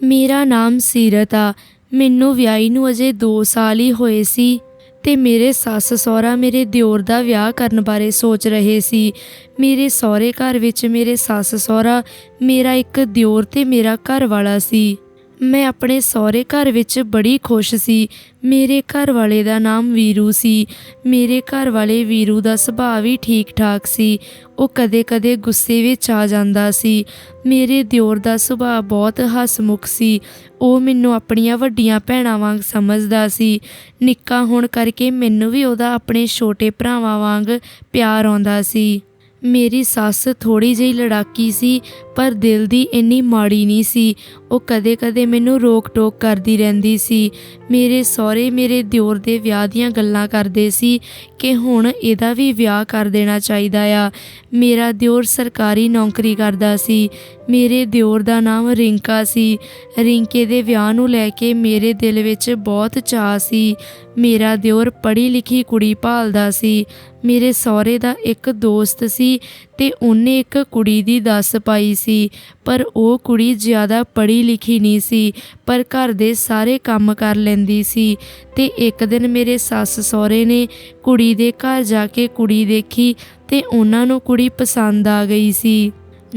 ਮੇਰਾ ਨਾਮ ਸੀਰਤ ਆ। ਮੈਨੂੰ ਵਿਆਹੀ ਨੂੰ ਅਜੇ 2 ਸਾਲ ਹੀ ਹੋਏ ਸੀ ਤੇ ਮੇਰੇ ਸੱਸ ਸਹੁਰਾ ਮੇਰੇ ਦਿਓਰ ਦਾ ਵਿਆਹ ਕਰਨ ਬਾਰੇ ਸੋਚ ਰਹੇ ਸੀ। ਮੇਰੇ ਸਹੁਰੇ ਘਰ ਵਿੱਚ ਮੇਰੇ ਸੱਸ ਸਹੁਰਾ ਮੇਰਾ ਇੱਕ ਦਿਓਰ ਤੇ ਮੇਰਾ ਘਰ ਵਾਲਾ ਸੀ। ਮੈਂ ਆਪਣੇ ਸਹੁਰੇ ਘਰ ਵਿੱਚ ਬੜੀ ਖੁਸ਼ ਸੀ। ਮੇਰੇ ਘਰ ਵਾਲੇ ਦਾ ਨਾਮ ਵੀਰੂ ਸੀ। ਮੇਰੇ ਘਰ ਵਾਲੇ ਵੀਰੂ ਦਾ ਸੁਭਾਅ ਵੀ ਠੀਕ ਠਾਕ ਸੀ। ਉਹ ਕਦੇ-ਕਦੇ ਗੁੱਸੇ ਵਿੱਚ ਆ ਜਾਂਦਾ ਸੀ। ਮੇਰੇ ਦਿਓਰ ਦਾ ਸੁਭਾਅ ਬਹੁਤ ਹਸਮੁਖ ਸੀ। ਉਹ ਮੈਨੂੰ ਆਪਣੀਆਂ ਵੱਡੀਆਂ ਭੈਣਾਂ ਵਾਂਗ ਸਮਝਦਾ ਸੀ। ਨਿੱਕਾ ਹੋਣ ਕਰਕੇ ਮੈਨੂੰ ਵੀ ਉਹਦਾ ਆਪਣੇ ਛੋਟੇ ਭਰਾਵਾਂ ਵਾਂਗ ਪਿਆਰ ਆਉਂਦਾ ਸੀ। ਮੇਰੀ ਸੱਸ ਥੋੜੀ ਜਿਹੀ ਲੜਾਕੀ ਸੀ, ਪਰ ਦਿਲ ਦੀ ਇੰਨੀ ਮਾੜੀ ਨਹੀਂ ਸੀ। ਉਹ ਕਦੇ-ਕਦੇ ਮੈਨੂੰ ਰੋਕ-ਟੋਕ ਕਰਦੀ ਰਹਿੰਦੀ ਸੀ। ਮੇਰੇ ਸਹੁਰੇ ਮੇਰੇ ਦਿਓਰ ਦੇ ਵਿਆਹ ਦੀਆਂ ਗੱਲਾਂ ਕਰਦੇ ਸੀ ਕਿ ਹੁਣ ਇਹਦਾ ਵੀ ਵਿਆਹ ਕਰ ਦੇਣਾ ਚਾਹੀਦਾ ਆ। ਮੇਰਾ ਦਿਓਰ ਸਰਕਾਰੀ ਨੌਕਰੀ ਕਰਦਾ ਸੀ। ਮੇਰੇ ਦਿਓਰ ਦਾ ਨਾਮ ਰਿੰਕਾ ਸੀ। ਰਿੰਕੇ ਦੇ ਵਿਆਹ ਨੂੰ ਲੈ ਕੇ ਮੇਰੇ ਦਿਲ ਵਿੱਚ ਬਹੁਤ ਚਾਅ ਸੀ। ਮੇਰਾ ਦਿਓਰ ਪੜ੍ਹੀ ਲਿਖੀ ਕੁੜੀ ਭਾਲਦਾ ਸੀ। ਮੇਰੇ ਸਹੁਰੇ ਦਾ ਇੱਕ ਦੋਸਤ ਸੀ ਤੇ ਉਹਨੇ ਇੱਕ ਕੁੜੀ ਦੀ ਦੱਸ ਪਾਈ ਸੀ, ਪਰ ਉਹ ਕੁੜੀ ਜ਼ਿਆਦਾ ਪੜ੍ਹੀ ਲਿਖੀ ਨਹੀਂ ਸੀ, ਪਰ ਘਰ ਦੇ ਸਾਰੇ ਕੰਮ ਕਰ ਲੈਂਦੀ ਸੀ। ਤੇ ਇੱਕ ਦਿਨ ਮੇਰੇ ਸੱਸ ਸਹੁਰੇ ਨੇ ਕੁੜੀ ਦੇ ਘਰ ਜਾ ਕੇ ਕੁੜੀ ਦੇਖੀ ਤੇ ਉਹਨਾਂ ਨੂੰ ਕੁੜੀ ਪਸੰਦ ਆ ਗਈ ਸੀ।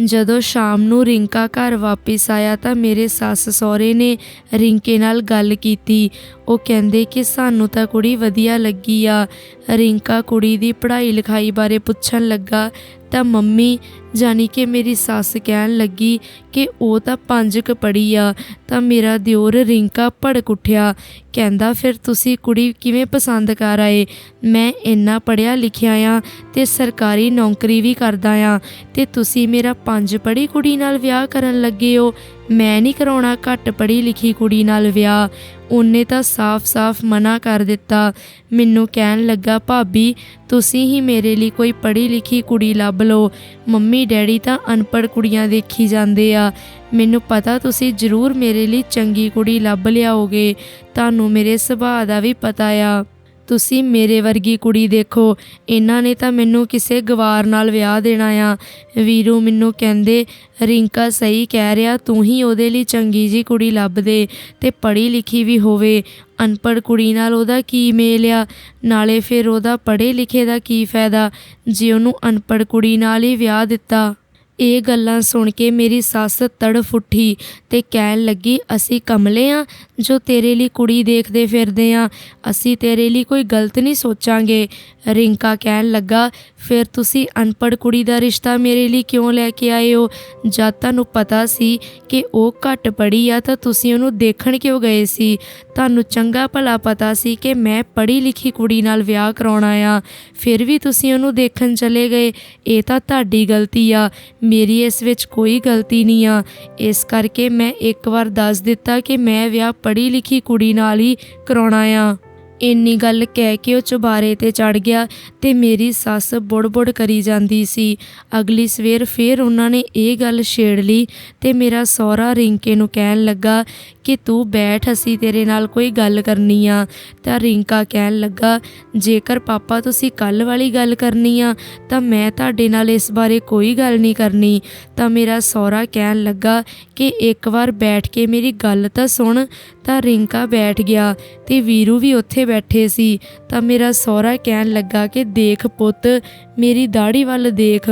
ਜਦੋਂ ਸ਼ਾਮ ਨੂੰ ਰਿੰਕਾ ਘਰ ਵਾਪਸ ਆਇਆ ਤਾਂ ਮੇਰੇ ਸੱਸ ਸਹੁਰੇ ਨੇ ਰਿੰਕੇ ਨਾਲ ਗੱਲ ਕੀਤੀ। ਉਹ ਕਹਿੰਦੇ ਕਿ ਸਾਨੂੰ ਤਾਂ ਕੁੜੀ ਵਧੀਆ ਲੱਗੀ ਆ। ਰਿੰਕਾ ਕੁੜੀ ਦੀ ਪੜ੍ਹਾਈ ਲਿਖਾਈ ਬਾਰੇ ਪੁੱਛਣ ਲੱਗਾ ਤਾਂ ਮੰਮੀ ਜਾਨੀ ਕਿ ਮੇਰੀ ਸੱਸ ਕਹਿਣ ਲੱਗੀ ਕਿ ਉਹ ਤਾਂ ਪੰਜ ਕ ਪੜ੍ਹੀ ਆ, ਤਾਂ ਮੇਰਾ ਦਿਓਰ ਰਿੰਕਾ ਭੜਕ ਉੱਠਿਆ। ਕਹਿੰਦਾ, ਫਿਰ ਤੁਸੀਂ ਕੁੜੀ ਕਿਵੇਂ ਪਸੰਦ ਕਰ ਆਏ? ਮੈਂ ਇੰਨਾ ਪੜ੍ਹਿਆ ਲਿਖਿਆ ਆ ਤੇ ਸਰਕਾਰੀ ਨੌਕਰੀ ਵੀ ਕਰਦਾ ਆ ਤੇ ਤੁਸੀਂ ਮੇਰਾ ਪੰਜ ਪੜ੍ਹੀ ਕੁੜੀ ਨਾਲ ਵਿਆਹ ਕਰਨ ਲੱਗੇ ਹੋ। ਮੈਂ ਨਹੀਂ ਕਰਾਉਣਾ, ਘੱਟ ਪੜ੍ਹੀ ਲਿਖੀ ਕੁੜੀ ਨਾਲ ਵਿਆਹ। ਉਹਨੇ ਤਾਂ ਸਾਫ਼-ਸਾਫ਼ ਮਨਾ ਕਰ ਦਿੱਤਾ। ਮੈਨੂੰ ਕਹਿਣ ਲੱਗਾ, ਭਾਬੀ, ਤੁਸੀਂ ਹੀ ਮੇਰੇ ਲਈ ਕੋਈ ਪੜ੍ਹੀ ਲਿਖੀ ਕੁੜੀ ਲੱਭ ਲਓ। ਮੰਮੀ, ਡੈਡੀ ਤਾਂ ਅਨਪੜ੍ਹ ਕੁੜੀਆਂ ਦੇਖੀ ਜਾਂਦੇ ਆ। ਮੈਨੂੰ ਪਤਾ ਤੁਸੀਂ ਜ਼ਰੂਰ ਮੇਰੇ ਲਈ ਚੰਗੀ ਕੁੜੀ ਲੱਭ ਲਿਆਓਗੇ। ਤੁਹਾਨੂੰ ਮੇਰੇ ਸੁਭਾਅ ਦਾ ਵੀ ਪਤਾ ਆ। ਤੁਸੀਂ ਮੇਰੇ ਵਰਗੀ ਕੁੜੀ ਦੇਖੋ। ਇਹਨਾਂ ਨੇ ਤਾਂ ਮੈਨੂੰ ਕਿਸੇ ਗਵਾਰ ਨਾਲ ਵਿਆਹ ਦੇਣਾ ਆ। ਵੀਰੂ ਮੈਨੂੰ ਕਹਿੰਦੇ, ਰਿੰਕਾ ਸਹੀ ਕਹਿ ਰਿਹਾ, ਤੂੰ ਹੀ ਉਹਦੇ ਲਈ ਚੰਗੀ ਜੀ ਕੁੜੀ ਲੱਭ ਦੇ ਤੇ ਪੜ੍ਹੀ ਲਿਖੀ ਵੀ ਹੋਵੇ। ਅਨਪੜ੍ਹ ਕੁੜੀ ਨਾਲ ਉਹਦਾ ਕੀ ਮੇਲ ਆ? ਨਾਲੇ ਫਿਰ ਉਹਦਾ ਪੜ੍ਹੇ ਲਿਖੇ ਦਾ ਕੀ ਫਾਇਦਾ? ਜੇ ਉਹਨੂੰ ਅਨਪੜ੍ਹ ਕੁੜੀ ਨਾਲ ਹੀ ਵਿਆਹ ਦਿੱਤਾ ਇਹ ਗੱਲਾਂ ਸੁਣ ਕੇ ਮੇਰੀ ਸੱਸ ਤੜਫ ਉੱਠੀ ਤੇ ਕਹਿਣ ਲੱਗੀ, ਅਸੀਂ ਕਮਲੇ ਆ ਜੋ ਤੇਰੇ ਲਈ ਕੁੜੀ ਦੇਖਦੇ ਫਿਰਦੇ ਆ। ਅਸੀਂ ਤੇਰੇ ਲਈ ਕੋਈ ਗਲਤ ਨਹੀਂ ਸੋਚਾਂਗੇ। ਰਿੰਕਾ ਕਹਿਣ ਲੱਗਾ, ਫਿਰ ਤੁਸੀਂ ਅਨਪੜ੍ਹ ਕੁੜੀ ਦਾ ਰਿਸ਼ਤਾ ਮੇਰੇ ਲਈ ਕਿਉਂ ਲੈ ਕੇ ਆਏ ਹੋ? ਜਦ ਤੁਹਾਨੂੰ ਪਤਾ ਸੀ ਕਿ ਉਹ ਘੱਟ ਪੜ੍ਹੀ ਆ ਤਾਂ ਤੁਸੀਂ ਉਹਨੂੰ ਦੇਖਣ ਕਿਉਂ ਗਏ ਸੀ? ਤੁਹਾਨੂੰ ਚੰਗਾ ਭਲਾ ਪਤਾ ਸੀ ਕਿ ਮੈਂ ਪੜ੍ਹੀ ਲਿਖੀ ਕੁੜੀ ਨਾਲ ਵਿਆਹ ਕਰਾਉਣਾ ਆ। ਫਿਰ ਵੀ ਤੁਸੀਂ ਉਹਨੂੰ ਦੇਖਣ ਚਲੇ ਗਏ। ਇਹ ਤਾਂ ਤੁਹਾਡੀ ਗਲਤੀ ਆ। ਮੇਰੀ ਇਸ ਵਿੱਚ ਕੋਈ ਗਲਤੀ ਨਹੀਂ ਆ। ਇਸ ਕਰਕੇ ਮੈਂ ਇੱਕ ਵਾਰ ਦੱਸ ਦਿੱਤਾ ਕਿ ਮੈਂ ਵਿਆਹ ਪੜ੍ਹੀ ਲਿਖੀ ਕੁੜੀ ਨਾਲ ਹੀ ਕਰਾਉਣਾ ਆ। ਇੰਨੀ ਗੱਲ ਕਹਿ ਕੇ ਉਹ ਚੁਬਾਰੇ ਤੇ ਚੜ ਗਿਆ ਤੇ ਮੇਰੀ ਸੱਸ ਬੁੜ-ਬੁੜ ਕਰੀ ਜਾਂਦੀ ਸੀ। ਅਗਲੀ ਸਵੇਰ ਫੇਰ ਉਹਨਾਂ ਨੇ ਇਹ ਗੱਲ ਛੇੜ ਲਈ ਤੇ ਮੇਰਾ ਸਹੁਰਾ ਰਿੰਕੇ ਨੂੰ ਕਹਿਣ ਲੱਗਾ ਕਿ ਤੂੰ ਬੈਠ, ਅਸੀਂ ਤੇਰੇ ਨਾਲ ਕੋਈ ਗੱਲ ਕਰਨੀ ਆ। ਤਾਂ ਰਿੰਕਾ ਕਹਿਣ ਲੱਗਾ, ਜੇਕਰ ਪਾਪਾ ਤੁਸੀਂ ਕੱਲ ਵਾਲੀ ਗੱਲ ਕਰਨੀ ਆ, ਤਾਂ ਮੈਂ ਤੁਹਾਡੇ ਨਾਲ ਇਸ ਬਾਰੇ ਕੋਈ ਗੱਲ ਨਹੀਂ ਕਰਨੀ। ਤਾਂ ਮੇਰਾ ਸਹੁਰਾ ਕਹਿਣ ਲੱਗਾ ਕਿ ਇੱਕ ਵਾਰ ਬੈਠ ਕੇ ਮੇਰੀ ਗੱਲ ਤਾਂ ਸੁਣ। ਤਾਂ ਰਿੰਕਾ ਬੈਠ ਗਿਆ ਤੇ ਵੀਰੂ ਵੀ ਉੱਥੇ ਬੈਠੇ ਸੀ। ਤਾਂ ਮੇਰਾ ਸਹੁਰਾ ਕਹਿਣ ਲੱਗਾ ਕਿ, ਦੇਖ ਪੁੱਤ, ਮੇਰੀ ਦਾੜੀ ਵੱਲ ਦੇਖ।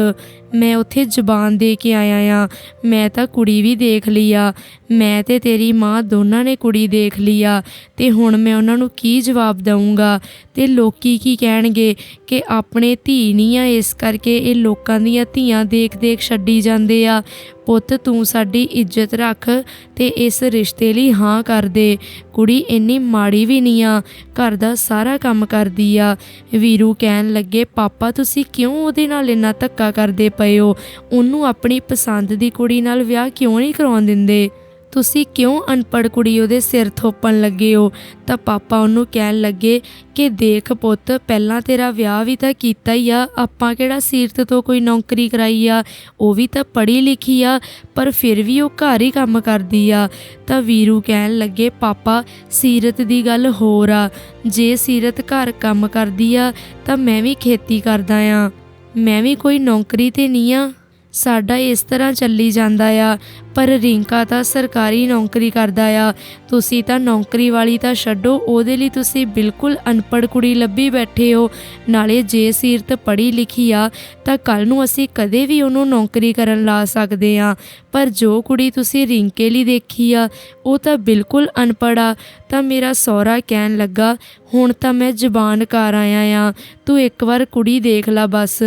ਮੈਂ ਉੱਥੇ ਜ਼ੁਬਾਨ ਦੇ ਕੇ ਆਇਆ ਆ। ਮੈਂ ਤਾਂ ਕੁੜੀ ਵੀ ਦੇਖ ਲਈ ਆ। ਮੈਂ ਤੇ ਤੇਰੀ ਮਾਂ ਦੋਨਾਂ ਨੇ ਕੁੜੀ ਦੇਖ ਲਈ ਆ। ਤੇ ਹੁਣ ਮੈਂ ਉਹਨਾਂ ਨੂੰ ਕੀ ਜਵਾਬ ਦਊਂਗਾ? ਤੇ ਲੋਕੀ ਕੀ ਕਹਿਣਗੇ ਕਿ ਆਪਣੇ ਧੀ ਨਹੀਂ ਆ, ਇਸ ਕਰਕੇ ਇਹ ਲੋਕਾਂ ਦੀਆਂ ਧੀਆਂ ਦੇਖ-ਦੇਖ ਛੱਡੀ ਜਾਂਦੇ ਆ। ਪੁੱਤ, ਤੂੰ ਸਾਡੀ ਇੱਜ਼ਤ ਰੱਖ ਤੇ ਇਸ ਰਿਸ਼ਤੇ ਲਈ ਹਾਂ ਕਰ ਦੇ। ਕੁੜੀ ਇੰਨੀ ਮਾੜੀ ਵੀ ਨਹੀਂ ਆ, ਘਰ ਦਾ ਸਾਰਾ ਕੰਮ ਕਰਦੀ ਆ। ਵੀਰੂ ਕਹਿਣ ਲੱਗੇ, ਪਾਪਾ, ਤੁਸੀਂ ਕਿਉਂ ਉਹਦੇ ਨਾਲ ਇੰਨਾ ਧੱਕਾ ਕਰਦੇ ਪਏ ਹੋ? ਉਹਨੂੰ ਆਪਣੀ ਪਸੰਦ ਦੀ ਕੁੜੀ ਨਾਲ ਵਿਆਹ ਕਿਉਂ ਨਹੀਂ ਕਰਾਉਣ ਦਿੰਦੇ? ਤੁਸੀਂ ਕਿਉਂ ਅਨਪੜ੍ਹ ਕੁੜੀ ਉਹਦੇ ਸਿਰ ਥੋਪਣ ਲੱਗੇ ਹੋ? ਤਾਂ ਪਾਪਾ ਉਹਨੂੰ ਕਹਿਣ ਲੱਗੇ ਕਿ ਦੇਖ ਪੁੱਤ, ਪਹਿਲਾਂ ਤੇਰਾ ਵਿਆਹ ਵੀ ਤਾਂ ਕੀਤਾ ਹੀ ਆ, ਆਪਾਂ ਕਿਹੜਾ ਸੀਰਤ ਤੋਂ ਕੋਈ ਨੌਕਰੀ ਕਰਾਈ ਆ? ਉਹ ਵੀ ਤਾਂ ਪੜ੍ਹੀ ਲਿਖੀ ਆ, ਪਰ ਫਿਰ ਵੀ ਉਹ ਘਰ ਹੀ ਕੰਮ ਕਰਦੀ ਆ। ਤਾਂ ਵੀਰੂ ਕਹਿਣ ਲੱਗੇ, ਪਾਪਾ, ਸੀਰਤ ਦੀ ਗੱਲ ਹੋਰ ਆ। ਜੇ ਸੀਰਤ ਘਰ ਕੰਮ ਕਰਦੀ ਆ, ਤਾਂ ਮੈਂ ਵੀ ਖੇਤੀ ਕਰਦਾ ਆ। ਮੈਂ ਵੀ ਕੋਈ ਨੌਕਰੀ ਤੇ ਨਹੀਂ ਆ। ਸਾਡਾ ਇਸ ਤਰ੍ਹਾਂ ਚੱਲੀ ਜਾਂਦਾ ਆ। ਪਰ ਰਿੰਕਾ ਤਾਂ ਸਰਕਾਰੀ ਨੌਕਰੀ ਕਰਦਾ ਆ। ਤੁਸੀਂ ਤਾਂ ਨੌਕਰੀ ਵਾਲੀ ਤਾਂ ਛੱਡੋ, ਉਹਦੇ ਲਈ ਤੁਸੀਂ ਬਿਲਕੁਲ ਅਨਪੜ੍ਹ ਕੁੜੀ ਲੱਭੀ ਬੈਠੇ ਹੋ। ਨਾਲੇ ਜੇ ਸੀਰਤ ਪੜ੍ਹੀ ਲਿਖੀ ਆ, ਤਾਂ ਕੱਲ ਨੂੰ ਅਸੀਂ ਕਦੇ ਵੀ ਉਹਨੂੰ ਨੌਕਰੀ ਕਰਨ ਲਾ ਸਕਦੇ ਆ। ਪਰ ਜੋ ਕੁੜੀ ਤੁਸੀਂ ਰਿੰਕੇ ਲਈ ਦੇਖੀ ਆ, ਉਹ ਤਾਂ ਬਿਲਕੁਲ ਅਨਪੜ੍ਹ ਆ। ਤਾਂ ਮੇਰਾ ਸਹੁਰਾ ਕਹਿਣ ਲੱਗਾ, ਹੁਣ ਤਾਂ ਮੈਂ ਜ਼ਬਾਨ ਕਰ ਆਇਆ ਆ। ਤੂੰ ਇੱਕ ਵਾਰ ਕੁੜੀ ਦੇਖ ਲੈ ਬਸ।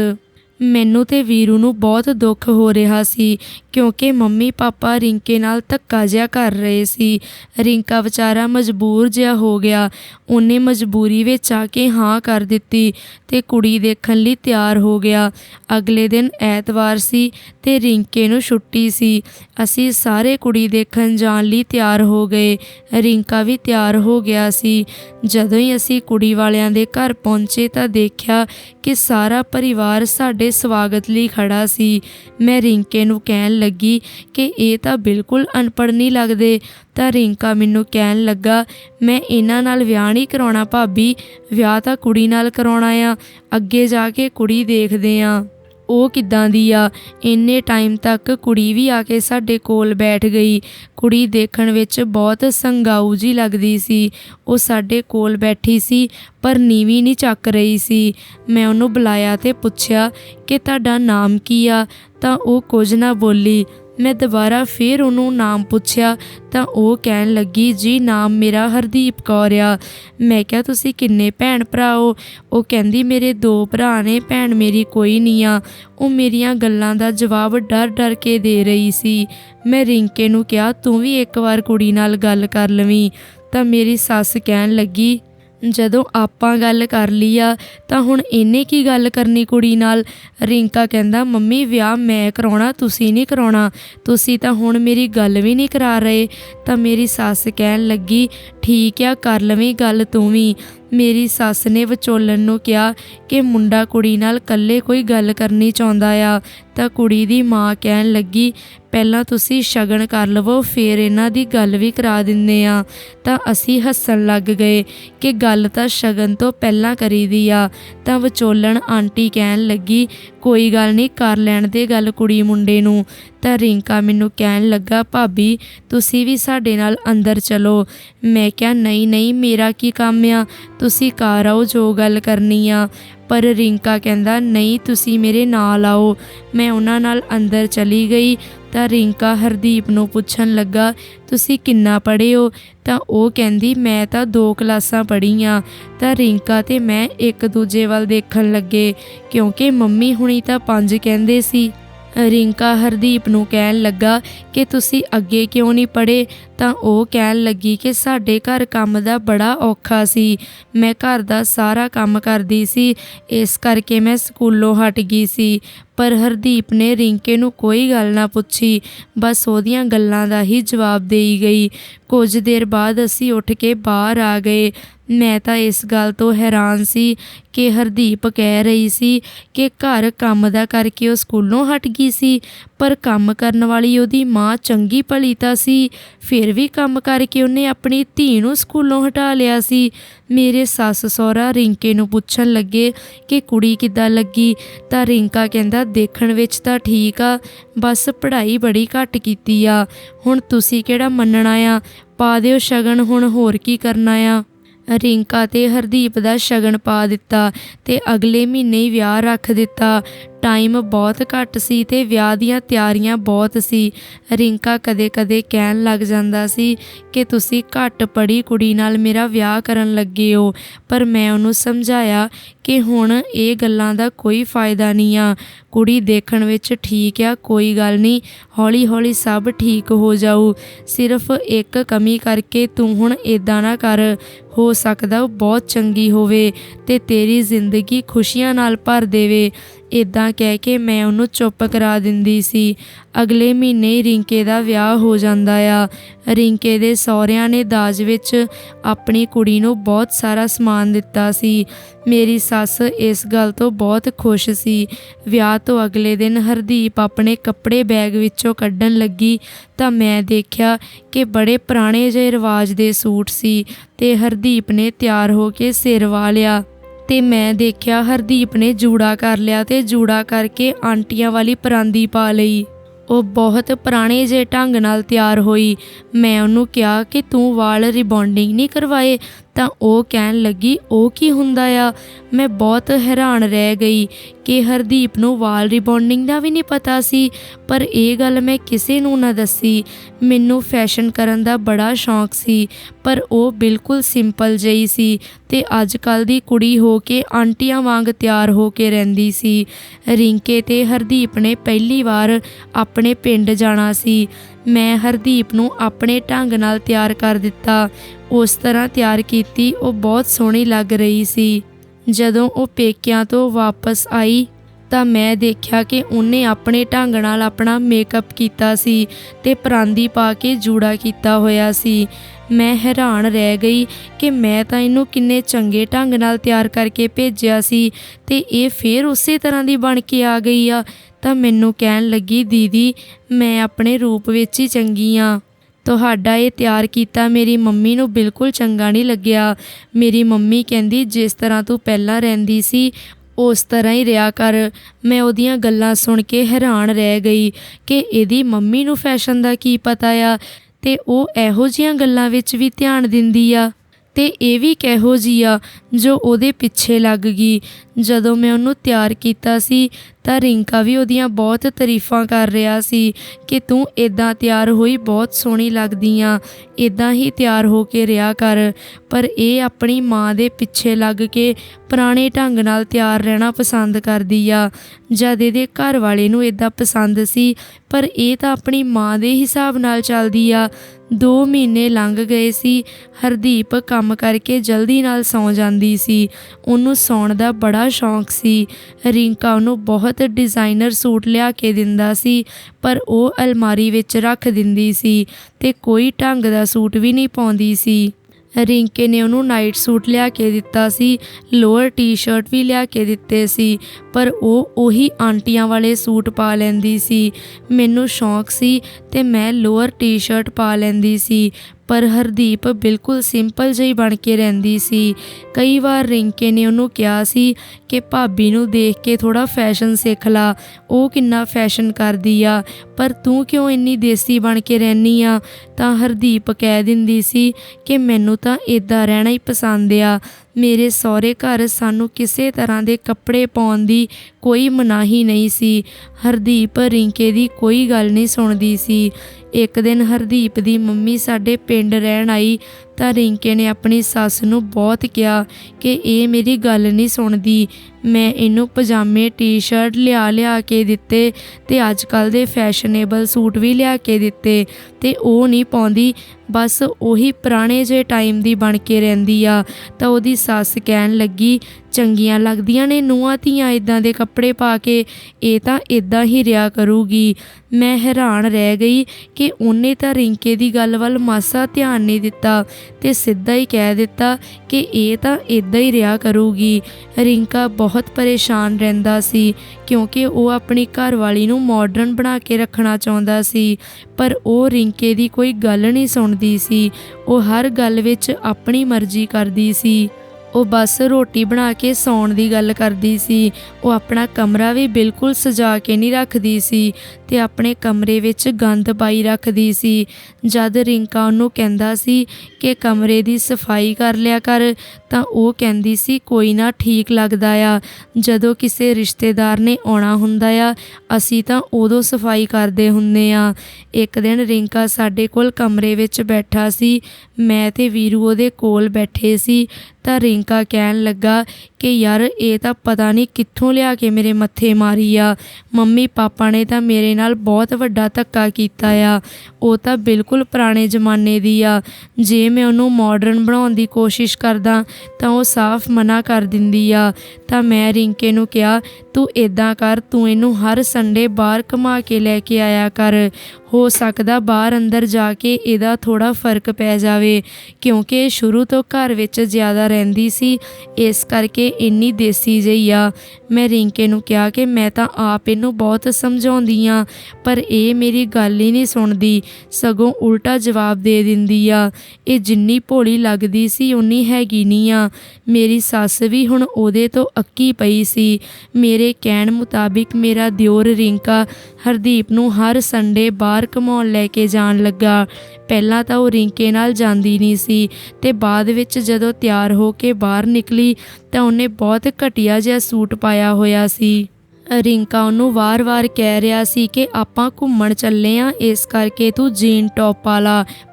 ਮੈਨੂੰ ਤੇ ਵੀਰੂ ਨੂੰ ਬਹੁਤ ਦੁੱਖ ਹੋ ਰਿਹਾ ਸੀ, ਕਿਉਂਕਿ ਮੰਮੀ ਪਾਪਾ ਰਿੰਕੇ ਨਾਲ ਧੱਕਾ ਜਿਹਾ ਕਰ ਰਹੇ ਸੀ। ਰਿੰਕਾ ਵਿਚਾਰਾ ਮਜਬੂਰ ਜਿਹਾ ਹੋ ਗਿਆ। ਉਹਨੇ ਮਜਬੂਰੀ ਵਿੱਚ ਆ ਕੇ ਹਾਂ ਕਰ ਦਿੱਤੀ ਤੇ ਕੁੜੀ ਦੇਖਣ ਲਈ ਤਿਆਰ ਹੋ ਗਿਆ। ਅਗਲੇ ਦਿਨ ਐਤਵਾਰ ਸੀ ਤੇ ਰਿੰਕੇ ਨੂੰ ਛੁੱਟੀ ਸੀ। ਅਸੀਂ ਸਾਰੇ ਕੁੜੀ ਦੇਖਣ ਜਾਣ ਲਈ ਤਿਆਰ ਹੋ ਗਏ। ਰਿੰਕਾ ਵੀ ਤਿਆਰ ਹੋ ਗਿਆ ਸੀ। ਜਦੋਂ ਹੀ ਅਸੀਂ ਕੁੜੀ ਵਾਲਿਆਂ ਦੇ ਘਰ ਪਹੁੰਚੇ ਤਾਂ ਦੇਖਿਆ ਕਿ ਸਾਰਾ ਪਰਿਵਾਰ ਸਾਡੇ ਸਵਾਗਤ ਲਈ ਖੜਾ ਸੀ। ਮੈਂ ਰਿੰਕੇ ਨੂੰ ਕਹਿਣ ਲੱਗੀ ਕਿ ਇਹ ਤਾਂ ਬਿਲਕੁਲ ਅਨਪੜ੍ਹ ਨਹੀਂ ਲੱਗਦੇ। ਤਾਂ ਰਿੰਕਾ ਮੈਨੂੰ ਕਹਿਣ ਲੱਗਾ, ਮੈਂ ਇਹਨਾਂ ਨਾਲ ਵਿਆਹ ਨਹੀਂ ਕਰਾਉਣਾ ਭਾਬੀ, ਵਿਆਹ ਤਾਂ ਕੁੜੀ ਨਾਲ ਕਰਾਉਣਾ ਆ। ਅੱਗੇ ਜਾ ਕੇ ਕੁੜੀ ਦੇਖਦੇ ਆ। ਉਹ ਕਿੱਦਾਂ ਦੀ ਆ? ਇੰਨੇ ਟਾਈਮ ਤੱਕ ਕੁੜੀ ਵੀ ਆ ਕੇ ਸਾਡੇ ਕੋਲ ਬੈਠ ਗਈ। ਕੁੜੀ ਦੇਖਣ ਵਿੱਚ ਬਹੁਤ ਸੰਗਾਊ ਜੀ ਲੱਗਦੀ ਸੀ। ਉਹ ਸਾਡੇ ਕੋਲ ਬੈਠੀ ਸੀ, ਪਰ ਨੀਵੀਂ ਨਹੀਂ ਚੱਕ ਰਹੀ ਸੀ। ਮੈਂ ਉਹਨੂੰ ਬੁਲਾਇਆ ਤੇ ਪੁੱਛਿਆ ਕਿ ਤੁਹਾਡਾ ਨਾਮ ਕੀ ਆ? ਤਾਂ ਉਹ ਕੁਝ ਨਾ ਬੋਲੀ। ਮੈਂ ਦੁਬਾਰਾ ਫੇਰ ਉਹਨੂੰ ਨਾਮ ਪੁੱਛਿਆ ਤਾਂ ਉਹ ਕਹਿਣ ਲੱਗੀ, ਜੀ, ਨਾਮ ਮੇਰਾ ਹਰਦੀਪ ਕੌਰ ਆ। ਮੈਂ ਕਿਹਾ, ਤੁਸੀਂ ਕਿੰਨੇ ਭੈਣ ਭਰਾ ਹੋ? ਉਹ ਕਹਿੰਦੀ, ਮੇਰੇ ਦੋ ਭਰਾ ਨੇ, ਭੈਣ ਮੇਰੀ ਕੋਈ ਨਹੀਂ ਆ। ਉਹ ਮੇਰੀਆਂ ਗੱਲਾਂ ਦਾ ਜਵਾਬ ਡਰ ਡਰ ਕੇ ਦੇ ਰਹੀ ਸੀ। ਮੈਂ ਰਿੰਕੇ ਨੂੰ ਕਿਹਾ, ਤੂੰ ਵੀ ਇੱਕ ਵਾਰ ਕੁੜੀ ਨਾਲ ਗੱਲ ਕਰ ਲਵੀਂ। ਤਾਂ ਮੇਰੀ ਸੱਸ ਕਹਿਣ ਲੱਗੀ ਜਦੋਂ ਆਪਾਂ ਗੱਲ ਕਰ ਲਈ ਆ, ਤਾਂ ਹੁਣ ਇਹਨੇ ਕੀ ਗੱਲ ਕਰਨੀ ਕੁੜੀ ਨਾਲ? ਰਿੰਕਾ ਕਹਿੰਦਾ, ਮੰਮੀ, ਵਿਆਹ ਮੈਂ ਕਰਾਉਣਾ, ਤੁਸੀਂ ਨਹੀਂ ਕਰਾਉਣਾ। ਤੁਸੀਂ ਤਾਂ ਹੁਣ ਮੇਰੀ ਗੱਲ ਵੀ ਨਹੀਂ ਕਰਾ ਰਹੇ। ਤਾਂ ਮੇਰੀ ਸੱਸ ਕਹਿਣ ਲੱਗੀ, ਠੀਕ ਆ, ਕਰ ਲਵੀਂ ਗੱਲ ਤੂੰ ਵੀ। ਮੇਰੀ ਸੱਸ ਨੇ ਵਿਚੋਲਨ ਨੂੰ ਕਿਹਾ ਕਿ ਮੁੰਡਾ ਕੁੜੀ ਨਾਲ ਇਕੱਲੇ ਕੋਈ ਗੱਲ ਕਰਨੀ ਚਾਹੁੰਦਾ ਆ। ਤਾਂ ਕੁੜੀ ਦੀ ਮਾਂ ਕਹਿਣ ਲੱਗੀ ਪਹਿਲਾਂ ਤੁਸੀਂ ਸ਼ਗਨ ਕਰ ਲਵੋ, ਫੇਰ ਇਹਨਾਂ ਦੀ ਗੱਲ ਵੀ ਕਰਾ ਦਿੰਦੇ ਆ। ਤਾਂ ਅਸੀਂ ਹੱਸਣ ਲੱਗ ਗਏ ਕਿ ਗੱਲ ਤਾਂ ਸ਼ਗਨ ਤੋਂ ਪਹਿਲਾਂ ਕਰੀਦੀ ਆ। ਤਾਂ ਵਿਚੋਲਣ ਆਂਟੀ ਕਹਿਣ ਲੱਗੀ, ਕੋਈ ਗੱਲ ਨਹੀਂ, ਕਰ ਲੈਣ ਦੇ ਗੱਲ ਕੁੜੀ ਮੁੰਡੇ ਨੂੰ। ਤਾਂ ਰਿੰਕਾ ਮੈਨੂੰ ਕਹਿਣ ਲੱਗਾ, ਭਾਬੀ, ਤੁਸੀਂ ਵੀ ਸਾਡੇ ਨਾਲ ਅੰਦਰ ਚਲੋ। ਮੈਂ ਕਿਹਾ, ਨਹੀਂ ਨਹੀਂ, ਮੇਰਾ ਕੀ ਕੰਮ ਆ? ਤੁਸੀਂ ਘਰ ਆਓ, ਜੋ ਗੱਲ ਕਰਨੀ ਆ। ਪਰ ਰਿੰਕਾ ਕਹਿੰਦਾ, ਨਹੀਂ, ਤੁਸੀਂ ਮੇਰੇ ਨਾਲ ਆਓ। ਮੈਂ ਉਹਨਾਂ ਨਾਲ ਅੰਦਰ ਚਲੀ ਗਈ। ਤਾਂ ਰਿੰਕਾ ਹਰਦੀਪ ਨੂੰ ਪੁੱਛਣ ਲੱਗਾ, ਤੁਸੀਂ ਕਿੰਨਾ ਪੜ੍ਹੇ ਹੋ? ਤਾਂ ਉਹ ਕਹਿੰਦੀ, ਮੈਂ ਤਾਂ ਦੋ ਕਲਾਸਾਂ ਪੜ੍ਹੀਆਂ ਤਾਂ ਰਿੰਕਾ ਤੇ ਮੈਂ ਇੱਕ ਦੂਜੇ ਵੱਲ ਦੇਖਣ ਲੱਗੇ, ਕਿਉਂਕਿ ਮੰਮੀ ਹੁਣੀ ਤਾਂ ਪੰਜ ਕਹਿੰਦੇ ਸੀ। ਰਿੰਕਾ ਹਰਦੀਪ ਨੂੰ ਕਹਿਣ ਲੱਗਾ ਕਿ ਤੁਸੀਂ ਅੱਗੇ ਕਿਉਂ ਨਹੀਂ ਪੜ੍ਹੇ? ਤਾਂ ਉਹ ਕਹਿਣ ਲੱਗੀ ਕਿ ਸਾਡੇ ਘਰ ਕੰਮ ਦਾ ਬੜਾ ਔਖਾ ਸੀ। ਮੈਂ ਘਰ ਦਾ ਸਾਰਾ ਕੰਮ ਕਰਦੀ ਸੀ। ਇਸ ਕਰਕੇ ਮੈਂ ਸਕੂਲੋਂ ਹਟ ਗਈ ਸੀ। ਪਰ ਹਰਦੀਪ ਨੇ ਰਿੰਕੇ ਨੂੰ ਕੋਈ ਗੱਲ ਨਾ ਪੁੱਛੀ। ਬਸ ਉਹਦੀਆਂ ਗੱਲਾਂ ਦਾ ਹੀ ਜਵਾਬ ਦੇਈ ਗਈ। ਕੁਝ ਦੇਰ ਬਾਅਦ ਅਸੀਂ ਉੱਠ ਕੇ ਬਾਹਰ ਆ ਗਏ। ਮੈਂ ਤਾਂ ਇਸ ਗੱਲ ਤੋਂ ਹੈਰਾਨ ਸੀ ਕਿ ਹਰਦੀਪ ਕਹਿ ਰਹੀ ਸੀ ਕਿ ਘਰ ਕੰਮ ਦਾ ਕਰਕੇ ਉਹ ਸਕੂਲੋਂ ਹਟ ਗਈ ਸੀ, ਪਰ ਕੰਮ ਕਰਨ ਵਾਲੀ ਉਹਦੀ ਮਾਂ ਚੰਗੀ ਭਲੀ ਤਾਂ ਸੀ, ਫਿਰ ਵੀ ਕੰਮ ਕਰਕੇ ਉਹਨੇ ਆਪਣੀ ਧੀ ਨੂੰ ਸਕੂਲੋਂ ਹਟਾ ਲਿਆ ਸੀ। ਮੇਰੇ ਸੱਸ ਸਹੁਰਾ ਰਿੰਕੇ ਨੂੰ ਪੁੱਛਣ ਲੱਗੇ ਕਿ ਕੁੜੀ ਕਿੱਦਾਂ ਲੱਗੀ, ਤਾਂ ਰਿੰਕਾ ਕਹਿੰਦਾ, ਦੇਖਣ ਵਿੱਚ ਤਾਂ ਠੀਕ ਆ, ਬਸ ਪੜ੍ਹਾਈ ਬੜੀ ਘੱਟ ਕੀਤੀ ਆ। ਹੁਣ ਤੁਸੀਂ ਕਿਹੜਾ ਮੰਨਣਾ ਆ? ਪਾ ਦਿਓ ਸ਼ਗਨ, ਹੁਣ ਹੋਰ ਕੀ ਕਰਨਾ ਆ? ਰਿੰਕਾ ਤੇ ਹਰਦੀਪ ਦਾ ਸ਼ਗਨ ਪਾ ਦਿੱਤਾ ਤੇ ਅਗਲੇ ਮਹੀਨੇ ਹੀ ਵਿਆਹ ਰੱਖ ਦਿੱਤਾ। ਟਾਈਮ ਬਹੁਤ ਘੱਟ ਸੀ ਤੇ ਵਿਆਹ ਦੀਆਂ ਤਿਆਰੀਆਂ ਬਹੁਤ ਸੀ। ਰਿੰਕਾ ਕਦੇ-ਕਦੇ ਕਹਿਣ ਲੱਗ ਜਾਂਦਾ ਸੀ ਕਿ ਤੁਸੀਂ ਘੱਟ ਪੜੀ ਕੁੜੀ ਨਾਲ ਮੇਰਾ ਵਿਆਹ ਕਰਨ ਲੱਗੇ ਹੋ, ਪਰ ਮੈਂ ਉਹਨੂੰ ਸਮਝਾਇਆ ਕਿ ਹੁਣ ਇਹ ਗੱਲਾਂ ਦਾ ਕੋਈ ਫਾਇਦਾ ਨਹੀਂ ਆ। ਕੁੜੀ ਦੇਖਣ ਵਿੱਚ ਠੀਕ ਆ, ਕੋਈ ਗੱਲ ਨਹੀਂ, ਹੌਲੀ-ਹੌਲੀ ਸਭ ਠੀਕ ਹੋ ਜਾਊ। ਸਿਰਫ ਇੱਕ ਕਮੀ ਕਰਕੇ ਤੂੰ ਹੁਣ ਇਦਾਂ ਨਾ ਕਰ, ਹੋ ਸਕਦਾ ਉਹ ਬਹੁਤ ਚੰਗੀ ਹੋਵੇ ਤੇ ਤੇਰੀ ਜ਼ਿੰਦਗੀ ਖੁਸ਼ੀਆਂ ਨਾਲ ਭਰ ਦੇਵੇ। ਇਦਾਂ ਕਹਿ ਕੇ ਮੈਂ ਉਹਨੂੰ ਚੁੱਪ ਕਰਾ ਦਿੰਦੀ ਸੀ। ਅਗਲੇ ਮਹੀਨੇ ਹੀ ਰਿੰਕੇ ਦਾ ਵਿਆਹ ਹੋ ਜਾਂਦਾ ਆ। ਰਿੰਕੇ ਦੇ ਸਹੁਰਿਆਂ ਨੇ ਦਾਜ ਵਿੱਚ ਆਪਣੀ ਕੁੜੀ ਨੂੰ ਬਹੁਤ ਸਾਰਾ ਸਮਾਨ ਦਿੱਤਾ ਸੀ। ਮੇਰੀ ਸੱਸ ਇਸ ਗੱਲ ਤੋਂ ਬਹੁਤ ਖੁਸ਼ ਸੀ। ਵਿਆਹ ਤੋਂ ਅਗਲੇ ਦਿਨ ਹਰਦੀਪ ਆਪਣੇ ਕੱਪੜੇ ਬੈਗ ਵਿੱਚੋਂ ਕੱਢਣ ਲੱਗੀ ਤਾਂ ਮੈਂ ਦੇਖਿਆ ਕਿ ਬੜੇ ਪੁਰਾਣੇ ਜਿਹੇ ਰਿਵਾਜ ਦੇ ਸੂਟ ਸੀ ਤੇ ਹਰਦੀਪ ਨੇ ਤਿਆਰ ਹੋ ਕੇ ਸਿਰ ਵਾ ਲਿਆ। ਤੇ ਮੈਂ ਦੇਖਿਆ ਹਰਦੀਪ ਨੇ ਜੂੜਾ ਕਰ ਲਿਆ ਤੇ ਜੂੜਾ ਕਰਕੇ ਆਂਟੀਆਂ ਵਾਲੀ ਪਰਾਂਦੀ ਪਾ ਲਈ। ਉਹ ਬਹੁਤ ਪੁਰਾਣੇ ਜੇ ਢੰਗ ਨਾਲ ਤਿਆਰ ਹੋਈ। ਮੈਂ ਉਹਨੂੰ ਕਿਹਾ ਕਿ ਤੂੰ ਵਾਲ ਰਿਬੌਂਡਿੰਗ ਨਹੀਂ ਕਰਵਾਏ ਤਾਂ ਉਹ ਕਹਿਣ ਲੱਗੀ, ਉਹ ਕੀ ਹੁੰਦਾ ਆ? ਮੈਂ ਬਹੁਤ ਹੈਰਾਨ ਰਹਿ ਗਈ ਕਿ ਹਰਦੀਪ ਨੂੰ ਵਾਲ ਰਿਬੌਂਡਿੰਗ ਦਾ ਵੀ ਨਹੀਂ ਪਤਾ ਸੀ। ਪਰ ਇਹ ਗੱਲ ਮੈਂ ਕਿਸੇ ਨੂੰ ਨਾ ਦੱਸੀ। ਮੈਨੂੰ ਫੈਸ਼ਨ ਕਰਨ ਦਾ ਬੜਾ ਸ਼ੌਂਕ ਸੀ, ਪਰ ਉਹ ਬਿਲਕੁਲ ਸਿੰਪਲ ਜਿਹੀ ਸੀ ਤੇ ਅੱਜ ਕੱਲ ਦੀ ਕੁੜੀ ਹੋ ਕੇ ਆਂਟੀਆਂ ਵਾਂਗ ਤਿਆਰ ਹੋ ਕੇ ਰਹਿੰਦੀ ਸੀ। ਰਿੰਕੇ ਤੇ ਹਰਦੀਪ ਨੇ ਪਹਿਲੀ ਵਾਰ ਆਪਣੇ ਪਿੰਡ ਜਾਣਾ ਸੀ। ਮੈਂ ਹਰਦੀਪ ਨੂੰ ਆਪਣੇ ਢੰਗ ਨਾਲ ਤਿਆਰ ਕਰ ਦਿੱਤਾ। ਉਸ ਤਰ੍ਹਾਂ ਤਿਆਰ ਕੀਤੀ, ਉਹ ਬਹੁਤ ਸੋਹਣੀ ਲੱਗ ਰਹੀ ਸੀ। ਜਦੋਂ ਉਹ ਪੇਕਿਆਂ ਤੋਂ ਵਾਪਸ ਆਈ ਤਾਂ ਮੈਂ ਦੇਖਿਆ ਕਿ ਉਹਨੇ ਆਪਣੇ ਢੰਗ ਨਾਲ ਆਪਣਾ ਮੇਕਅਪ ਕੀਤਾ ਸੀ ਤੇ ਪਰਾਂਦੀ ਪਾ ਕੇ ਜੂੜਾ ਕੀਤਾ ਹੋਇਆ ਸੀ। ਮੈਂ ਹੈਰਾਨ ਰਹਿ ਗਈ ਕਿ ਮੈਂ ਤਾਂ ਇਹਨੂੰ ਕਿੰਨੇ ਚੰਗੇ ਢੰਗ ਨਾਲ ਤਿਆਰ ਕਰਕੇ ਭੇਜਿਆ ਸੀ ਤੇ ਇਹ ਫੇਰ ਉਸੇ ਤਰ੍ਹਾਂ ਦੀ ਬਣ ਕੇ ਆ ਗਈ ਆ। ਤਾਂ ਮੈਨੂੰ ਕਹਿਣ ਲੱਗੀ, ਦੀਦੀ, ਮੈਂ ਆਪਣੇ ਰੂਪ ਵਿੱਚ ਹੀ ਚੰਗੀ ਆ। ਤੁਹਾਡਾ ਇਹ ਤਿਆਰ ਕੀਤਾ ਮੇਰੀ ਮੰਮੀ ਨੂੰ ਬਿਲਕੁਲ ਚੰਗਾ ਨਹੀਂ ਲੱਗਿਆ। ਮੇਰੀ ਮੰਮੀ ਕਹਿੰਦੀ, ਜਿਸ ਤਰ੍ਹਾਂ ਤੂੰ ਪਹਿਲਾਂ ਰਹਿੰਦੀ ਸੀ ਉਸ ਤਰ੍ਹਾਂ ਹੀ ਰਿਹਾ ਕਰ। ਮੈਂ ਉਹਦੀਆਂ ਗੱਲਾਂ ਸੁਣ ਕੇ ਹੈਰਾਨ ਰਹਿ ਗਈ ਕਿ ਇਹਦੀ ਮੰਮੀ ਨੂੰ ਫੈਸ਼ਨ ਦਾ ਕੀ ਪਤਾ ਆ ਤੇ ਉਹ ਇਹੋ ਜੀਆਂ ਗੱਲਾਂ ਵਿੱਚ ਵੀ ਧਿਆਨ ਦਿੰਦੀ ਆ। ਤੇ ਇਹ ਵੀ ਕਿਹੋ ਜੀ ਆ ਜੋ ਉਹਦੇ ਪਿੱਛੇ ਲੱਗ ਗਈ। ਜਦੋਂ ਮੈਂ ਉਹਨੂੰ ਤਿਆਰ ਕੀਤਾ ਸੀ, ਤਾਂ ਰਿੰਕਾ ਵੀ ਉਹਦੀਆਂ ਬਹੁਤ ਤਾਰੀਫਾਂ ਕਰ ਰਿਹਾ ਸੀ ਕਿ ਤੂੰ ਇਦਾਂ ਤਿਆਰ ਹੋਈ, ਬਹੁਤ ਸੋਹਣੀ ਲੱਗਦੀ ਆ ਇਦਾਂ ਹੀ ਤਿਆਰ ਹੋ ਕੇ ਰਿਹਾ ਕਰ। ਪਰ ਇਹ ਆਪਣੀ ਮਾਂ ਦੇ ਪਿੱਛੇ ਲੱਗ ਕੇ ਪੁਰਾਣੇ ਢੰਗ ਨਾਲ ਤਿਆਰ ਰਹਿਣਾ ਪਸੰਦ ਕਰਦੀ ਆ। ਜਦ ਇਹਦੇ ਘਰ ਵਾਲੇ ਨੂੰ ਇਦਾਂ ਪਸੰਦ ਸੀ, ਪਰ ਇਹ ਤਾਂ ਆਪਣੀ ਮਾਂ ਦੇ ਹਿਸਾਬ ਨਾਲ ਚੱਲਦੀ ਆ। 2 ਮਹੀਨੇ ਲੰਘ ਗਏ ਸੀ, ਹਰਦੀਪ ਕੰਮ ਕਰਕੇ ਜਲਦੀ ਨਾਲ ਸੌਂ ਜਾਂਦੀ ਸੀ। ਉਹਨੂੰ ਸੌਣ ਦਾ ਬੜਾ ਸ਼ੌਂਕ ਸੀ। ਰਿੰਕਾ ਉਹਨੂੰ ਬਹੁਤ ਡਿਜ਼ਾਈਨਰ ਸੂਟ ਲਿਆ ਕੇ ਦਿੰਦਾ ਸੀ, ਪਰ ਉਹ ਅਲਮਾਰੀ ਵਿੱਚ ਰੱਖ ਦਿੰਦੀ ਸੀ ਤੇ ਕੋਈ ਢੰਗ ਦਾ ਸੂਟ ਵੀ ਨਹੀਂ ਪਾਉਂਦੀ ਸੀ। ਰਿੰਕੇ ਨੇ ਉਹਨੂੰ ਨਾਈਟ ਸੂਟ ਲਿਆ ਕੇ ਦਿੱਤਾ ਸੀ ਲੋਅਰ ਟੀ-ਸ਼ਰਟ ਵੀ ਲਿਆ ਕੇ ਦਿੱਤੇ ਸੀ, ਪਰ ਉਹ ਉਹੀ ਆਂਟੀਆਂ ਵਾਲੇ ਸੂਟ ਪਾ ਲੈਂਦੀ ਸੀ। ਮੈਨੂੰ ਸ਼ੌਂਕ ਸੀ ਤੇ ਮੈਂ ਲੋਅਰ ਟੀ-ਸ਼ਰਟ ਪਾ ਲੈਂਦੀ ਸੀ ਪਰ ਹਰਦੀਪ ਬਿਲਕੁਲ ਸਿੰਪਲ ਜਿਹੀ ਬਣ ਕੇ ਰਹਿੰਦੀ ਸੀ। ਕਈ ਵਾਰ ਰਿੰਕੇ ਨੇ ਉਹਨੂੰ ਕਿਹਾ ਸੀ ਕਿ ਭਾਬੀ ਨੂੰ ਦੇਖ ਕੇ ਥੋੜਾ ਫੈਸ਼ਨ ਸਿੱਖ ਲਾ, ਉਹ ਕਿੰਨਾ ਫੈਸ਼ਨ ਕਰਦੀ ਆ, ਪਰ ਤੂੰ ਕਿਉਂ ਇੰਨੀ ਦੇਸੀ ਬਣ ਕੇ ਰਹਿਨੀ ਆ? ਤਾਂ ਹਰਦੀਪ ਕਹਿ ਦਿੰਦੀ ਸੀ ਕਿ ਮੈਨੂੰ ਤਾਂ ਇਦਾਂ ਰਹਿਣਾ ਹੀ ਪਸੰਦ ਆ। ਮੇਰੇ ਸਹੁਰੇ ਘਰ ਸਾਨੂੰ ਕਿਸੇ ਤਰ੍ਹਾਂ ਦੇ ਕੱਪੜੇ ਪਾਉਣ ਦੀ ਕੋਈ ਮਨਾਹੀ ਨਹੀਂ ਸੀ। ਹਰਦੀਪ ਰਿੰਕੇ ਦੀ ਕੋਈ ਗੱਲ ਨਹੀਂ ਸੁਣਦੀ ਸੀ। ਇੱਕ ਦਿਨ ਹਰਦੀਪ ਦੀ ਮੰਮੀ ਸਾਡੇ ਪਿੰਡ ਰਹਿਣ ਆਈ ਤਾਂ ਰਿੰਕੇ ਨੇ ਆਪਣੀ ਸੱਸ ਨੂੰ ਬਹੁਤ ਕਿਹਾ ਕਿ ਇਹ ਮੇਰੀ ਗੱਲ ਨਹੀਂ ਸੁਣਦੀ। ਮੈਂ ਇਹਨੂੰ ਪਜਾਮੇ, ਟੀ-ਸ਼ਰਟ ਲਿਆ ਲਿਆ ਕੇ ਦਿੱਤੇ ਤੇ ਅੱਜ ਕੱਲ ਦੇ ਫੈਸ਼ਨੇਬਲ ਸੂਟ ਵੀ ਲਿਆ ਕੇ ਦਿੱਤੇ ਤੇ ਉਹ ਨਹੀਂ ਪਾਉਂਦੀ। ਬਸ ਉਹੀ ਪੁਰਾਣੇ ਜੇ ਟਾਈਮ ਦੀ ਬਣ ਕੇ ਰਹਿੰਦੀ ਆ। ਤਾਂ ਉਹਦੀ ਸੱਸ ਕਹਿਣ ਲੱਗੀ, ਚੰਗੀਆਂ ਲੱਗਦੀਆਂ ਨੇ ਨੂੰਹਾਂ ਧੀਆਂ ਇਦਾਂ ਦੇ ਕੱਪੜੇ ਪਾ ਕੇ, ਇਹ ਤਾਂ ਇਦਾਂ ਹੀ ਰਿਆ ਕਰੂਗੀ। ਮੈਂ ਹੈਰਾਨ ਰਹਿ ਗਈ ਕਿ ਉਹਨੇ ਤਾਂ ਰਿੰਕੇ ਦੀ ਗੱਲ ਵੱਲ ਮਾਸਾ ਧਿਆਨ ਨਹੀਂ ਦਿੱਤਾ। ਤੇ ਸਿੱਧਾ ਹੀ ਕਹਿ ਦਿੱਤਾ ਕਿ ਇਹ ਤਾਂ ਇਦਾਂ ਹੀ ਰਿਹਾ ਕਰੂਗੀ। ਰਿੰਕਾ ਬਹੁਤ ਪਰੇਸ਼ਾਨ ਰਹਿੰਦਾ ਸੀ, ਕਿਉਂਕਿ ਉਹ ਆਪਣੀ ਘਰਵਾਲੀ ਨੂੰ ਮਾਡਰਨ ਬਣਾ ਕੇ ਰੱਖਣਾ ਚਾਹੁੰਦਾ ਸੀ, ਪਰ ਉਹ ਰਿੰਕੇ ਦੀ ਕੋਈ ਗੱਲ ਨਹੀਂ ਸੁਣਦੀ ਸੀ। ਉਹ ਹਰ ਗੱਲ ਵਿੱਚ ਆਪਣੀ ਮਰਜ਼ੀ ਕਰਦੀ ਸੀ। ਉਹ ਬਸ ਰੋਟੀ ਬਣਾ ਕੇ ਸੌਣ ਦੀ ਗੱਲ ਕਰਦੀ ਸੀ। ਉਹ ਆਪਣਾ ਕਮਰਾ ਵੀ ਬਿਲਕੁਲ ਸਜਾ ਕੇ ਨਹੀਂ ਰੱਖਦੀ ਸੀ ਤੇ ਆਪਣੇ ਕਮਰੇ ਵਿੱਚ ਗੰਦ ਪਾਈ ਰੱਖਦੀ ਸੀ। ਜਦ ਰਿੰਕਾ ਉਹਨੂੰ ਕਹਿੰਦਾ ਸੀ ਕਿ ਕਮਰੇ ਦੀ ਸਫ਼ਾਈ ਕਰ ਲਿਆ ਕਰ, ਤਾਂ ਉਹ ਕਹਿੰਦੀ ਸੀ, ਕੋਈ ਨਾ, ਠੀਕ ਲੱਗਦਾ ਆ। ਜਦੋਂ ਕਿਸੇ ਰਿਸ਼ਤੇਦਾਰ ਨੇ ਆਉਣਾ ਹੁੰਦਾ ਆ, ਅਸੀਂ ਤਾਂ ਉਦੋਂ ਸਫ਼ਾਈ ਕਰਦੇ ਹੁੰਨੇ ਆ। ਇੱਕ ਦਿਨ ਰਿੰਕਾ ਸਾਡੇ ਕੋਲ ਕਮਰੇ ਵਿੱਚ ਬੈਠਾ ਸੀ। ਮੈਂ ਤੇ ਵੀਰੂ ਉਹਦੇ ਕੋਲ ਬੈਠੇ ਸੀ। ਤਾਂ ਰਿੰਕਾ ਕਹਿਣ ਲੱਗਾ ਕਿ ਯਾਰ ਇਹ ਤਾਂ ਪਤਾ ਨਹੀਂ ਕਿੱਥੋਂ ਲਿਆ ਕੇ ਮੇਰੇ ਮੱਥੇ ਮਾਰੀ ਆ। ਮੰਮੀ ਪਾਪਾ ਨੇ ਤਾਂ ਮੇਰੇ ਨਾਲ ਬਹੁਤ ਵੱਡਾ ਧੱਕਾ ਕੀਤਾ ਆ। ਉਹ ਤਾਂ ਬਿਲਕੁਲ ਪੁਰਾਣੇ ਜ਼ਮਾਨੇ ਦੀ ਆ। ਜੇ ਮੈਂ ਉਹਨੂੰ ਮਾਡਰਨ ਬਣਾਉਣ ਦੀ ਕੋਸ਼ਿਸ਼ ਕਰਦਾ ਤਾਂ ਉਹ ਸਾਫ਼ ਮਨਾ ਕਰ ਦਿੰਦੀ ਆ। ਤਾਂ ਮੈਂ ਰਿੰਕੇ ਨੂੰ ਕਿਹਾ, ਤੂੰ ਇਦਾਂ ਕਰ, ਤੂੰ ਇਹਨੂੰ ਹਰ ਸੰਡੇ ਬਾਹਰ ਘੁਮਾ ਕੇ ਲੈ ਕੇ ਆਇਆ ਕਰ। ਹੋ ਸਕਦਾ ਬਾਹਰ ਅੰਦਰ ਜਾ ਕੇ ਇਹਦਾ ਥੋੜਾ ਫ਼ਰਕ ਪੈ ਜਾਵੇ, ਕਿਉਂਕਿ ਇਹ ਸ਼ੁਰੂ ਤੋਂ ਘਰ ਵਿੱਚ ਜ਼ਿਆਦਾ ਰਹਿੰਦੀ ਸੀ। ਇਸ ਕਰਕੇ ਇੰਨੀ ਦੇਸੀ ਜਿਹੀ ਆ। ਮੈਂ ਰਿੰਕੇ ਨੂੰ ਕਿਹਾ ਕਿ ਮੈਂ ਤਾਂ ਆਪ ਇਹਨੂੰ ਬਹੁਤ ਸਮਝਾਉਂਦੀ ਆ, ਪਰ ਇਹ ਮੇਰੀ ਗੱਲ ਹੀ ਨਹੀਂ ਸੁਣਦੀ। ਸਗੋਂ ਉਲਟਾ ਜਵਾਬ ਦੇ ਦਿੰਦੀ ਆ। ਇਹ ਜਿੰਨੀ ਭੋਲੀ ਲੱਗਦੀ ਸੀ, ਉਨੀ ਹੈਗੀ ਨਹੀਂ ਆ। ਮੇਰੀ ਸੱਸ ਵੀ ਹੁਣ ਉਹਦੇ ਤੋਂ ਅੱਕੀ ਪਈ ਸੀ। ਮੇਰੇ ਕਹਿਣ ਮੁਤਾਬਿਕ ਮੇਰਾ ਦਿਓਰ ਰਿੰਕਾ ਹਰਦੀਪ ਨੂੰ ਹਰ ਸੰਡੇ ਬਾਹਰ ਘੁਮਾਉਣ ਲੈ ਕੇ ਜਾਣ ਲੱਗਾ। ਪਹਿਲਾਂ ਤਾਂ ਉਹ ਰਿੰਕੇ ਨਾਲ ਜਾਂਦੀ ਨਹੀਂ ਸੀ ਤੇ ਬਾਅਦ ਵਿੱਚ ਜਦੋਂ ਤਿਆਰ ਹੋ ਕੇ ਬਾਹਰ ਨਿਕਲੀ ਤਾਂ ਉਹਨੇ ਬਹੁਤ ਘਟੀਆ ਜਿਹਾ ਸੂਟ ਪਾਇਆ ਹੋਇਆ ਸੀ। ਰਿੰਕਾ ਉਹਨੂੰ ਵਾਰ-ਵਾਰ ਕਹਿ ਰਿਹਾ ਸੀ ਕਿ ਆਪਾਂ ਘੁੰਮਣ ਚੱਲੇ ਆਂ, ਇਸ ਕਰਕੇ ਤੂੰ ਜੀਨ ਟੌਪ ਪਾ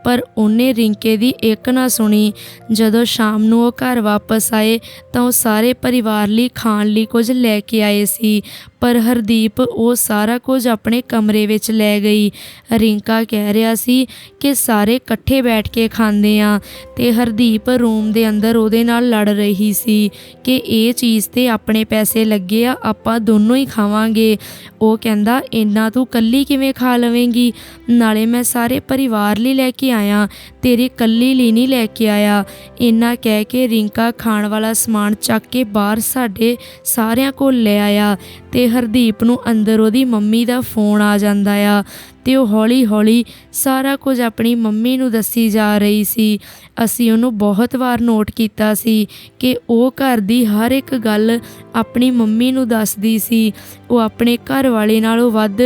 ਪਰ ਉਹਨੇ ਰਿੰਕੇ ਦੀ ਇੱਕ ਨਾ ਸੁਣੀ। ਜਦੋਂ ਸ਼ਾਮ ਨੂੰ ਉਹ ਘਰ ਵਾਪਸ ਆਏ ਤਾਂ ਉਹ ਸਾਰੇ ਪਰਿਵਾਰ ਲਈ ਖਾਣ ਲਈ ਕੁਝ ਲੈ ਕੇ ਆਏ ਸੀ। ਪਰ ਹਰਦੀਪ ਉਹ ਸਾਰਾ ਕੁਝ ਆਪਣੇ ਕਮਰੇ ਵਿੱਚ ਲੈ ਗਈ। ਰਿੰਕਾ ਕਹਿ ਰਿਹਾ ਸੀ ਕਿ ਸਾਰੇ ਇਕੱਠੇ ਬੈਠ ਕੇ ਖਾਂਦੇ ਆ ਤੇ ਹਰਦੀਪ ਰੂਮ ਦੇ ਅੰਦਰ ਉਹਦੇ ਨਾਲ ਲੜ ਰਹੀ ਸੀ ਕਿ ਇਹ ਚੀਜ਼ ਤੇ ਆਪਣੇ ਪੈਸੇ ਲੱਗੇ ਆ, ਆਪਾਂ ਦੋਨੋਂ ਹੀ ਖਾਵਾਂਗੇ। ਉਹ ਕਹਿੰਦਾ, ਇੰਨਾ ਤੂੰ ਕੱਲੀ ਕਿਵੇਂ ਖਾ ਲਵੇਂਗੀ? ਨਾਲੇ ਮੈਂ ਸਾਰੇ ਪਰਿਵਾਰ ਲਈ ਲੈ ਕੇ ਆਇਆ। ਤੇਰੀ ਕੱਲੀ ਲਈ ਨਹੀਂ ਲੈ ਕੇ ਆਇਆ। ਇੰਨਾ ਕਹਿ ਕੇ ਰਿੰਕਾ ਖਾਣ ਵਾਲਾ ਸਮਾਨ ਚੱਕ ਕੇ ਬਾਹਰ ਸਾਡੇ ਸਾਰਿਆਂ ਕੋਲ ਲੈ ਆਇਆ ਤੇ ਹਰਦੀਪ ਨੂੰ ਅੰਦਰ ਉਹਦੀ ਮੰਮੀ ਦਾ ਫੋਨ ਆ ਜਾਂਦਾ ਆ। ਤੇ ਉਹ ਹੌਲੀ-ਹੌਲੀ ਸਾਰਾ ਕੁਝ ਆਪਣੀ ਮੰਮੀ ਨੂੰ ਦੱਸੀ ਜਾ ਰਹੀ ਸੀ। ਅਸੀਂ ਉਹਨੂੰ ਬਹੁਤ ਵਾਰ ਨੋਟ ਕੀਤਾ ਸੀ ਕਿ ਉਹ ਘਰ ਦੀ ਹਰ ਇੱਕ ਗੱਲ ਆਪਣੀ ਮੰਮੀ ਨੂੰ ਦੱਸਦੀ ਸੀ। ਉਹ ਆਪਣੇ ਘਰ ਵਾਲੇ ਨਾਲੋਂ ਵੱਧ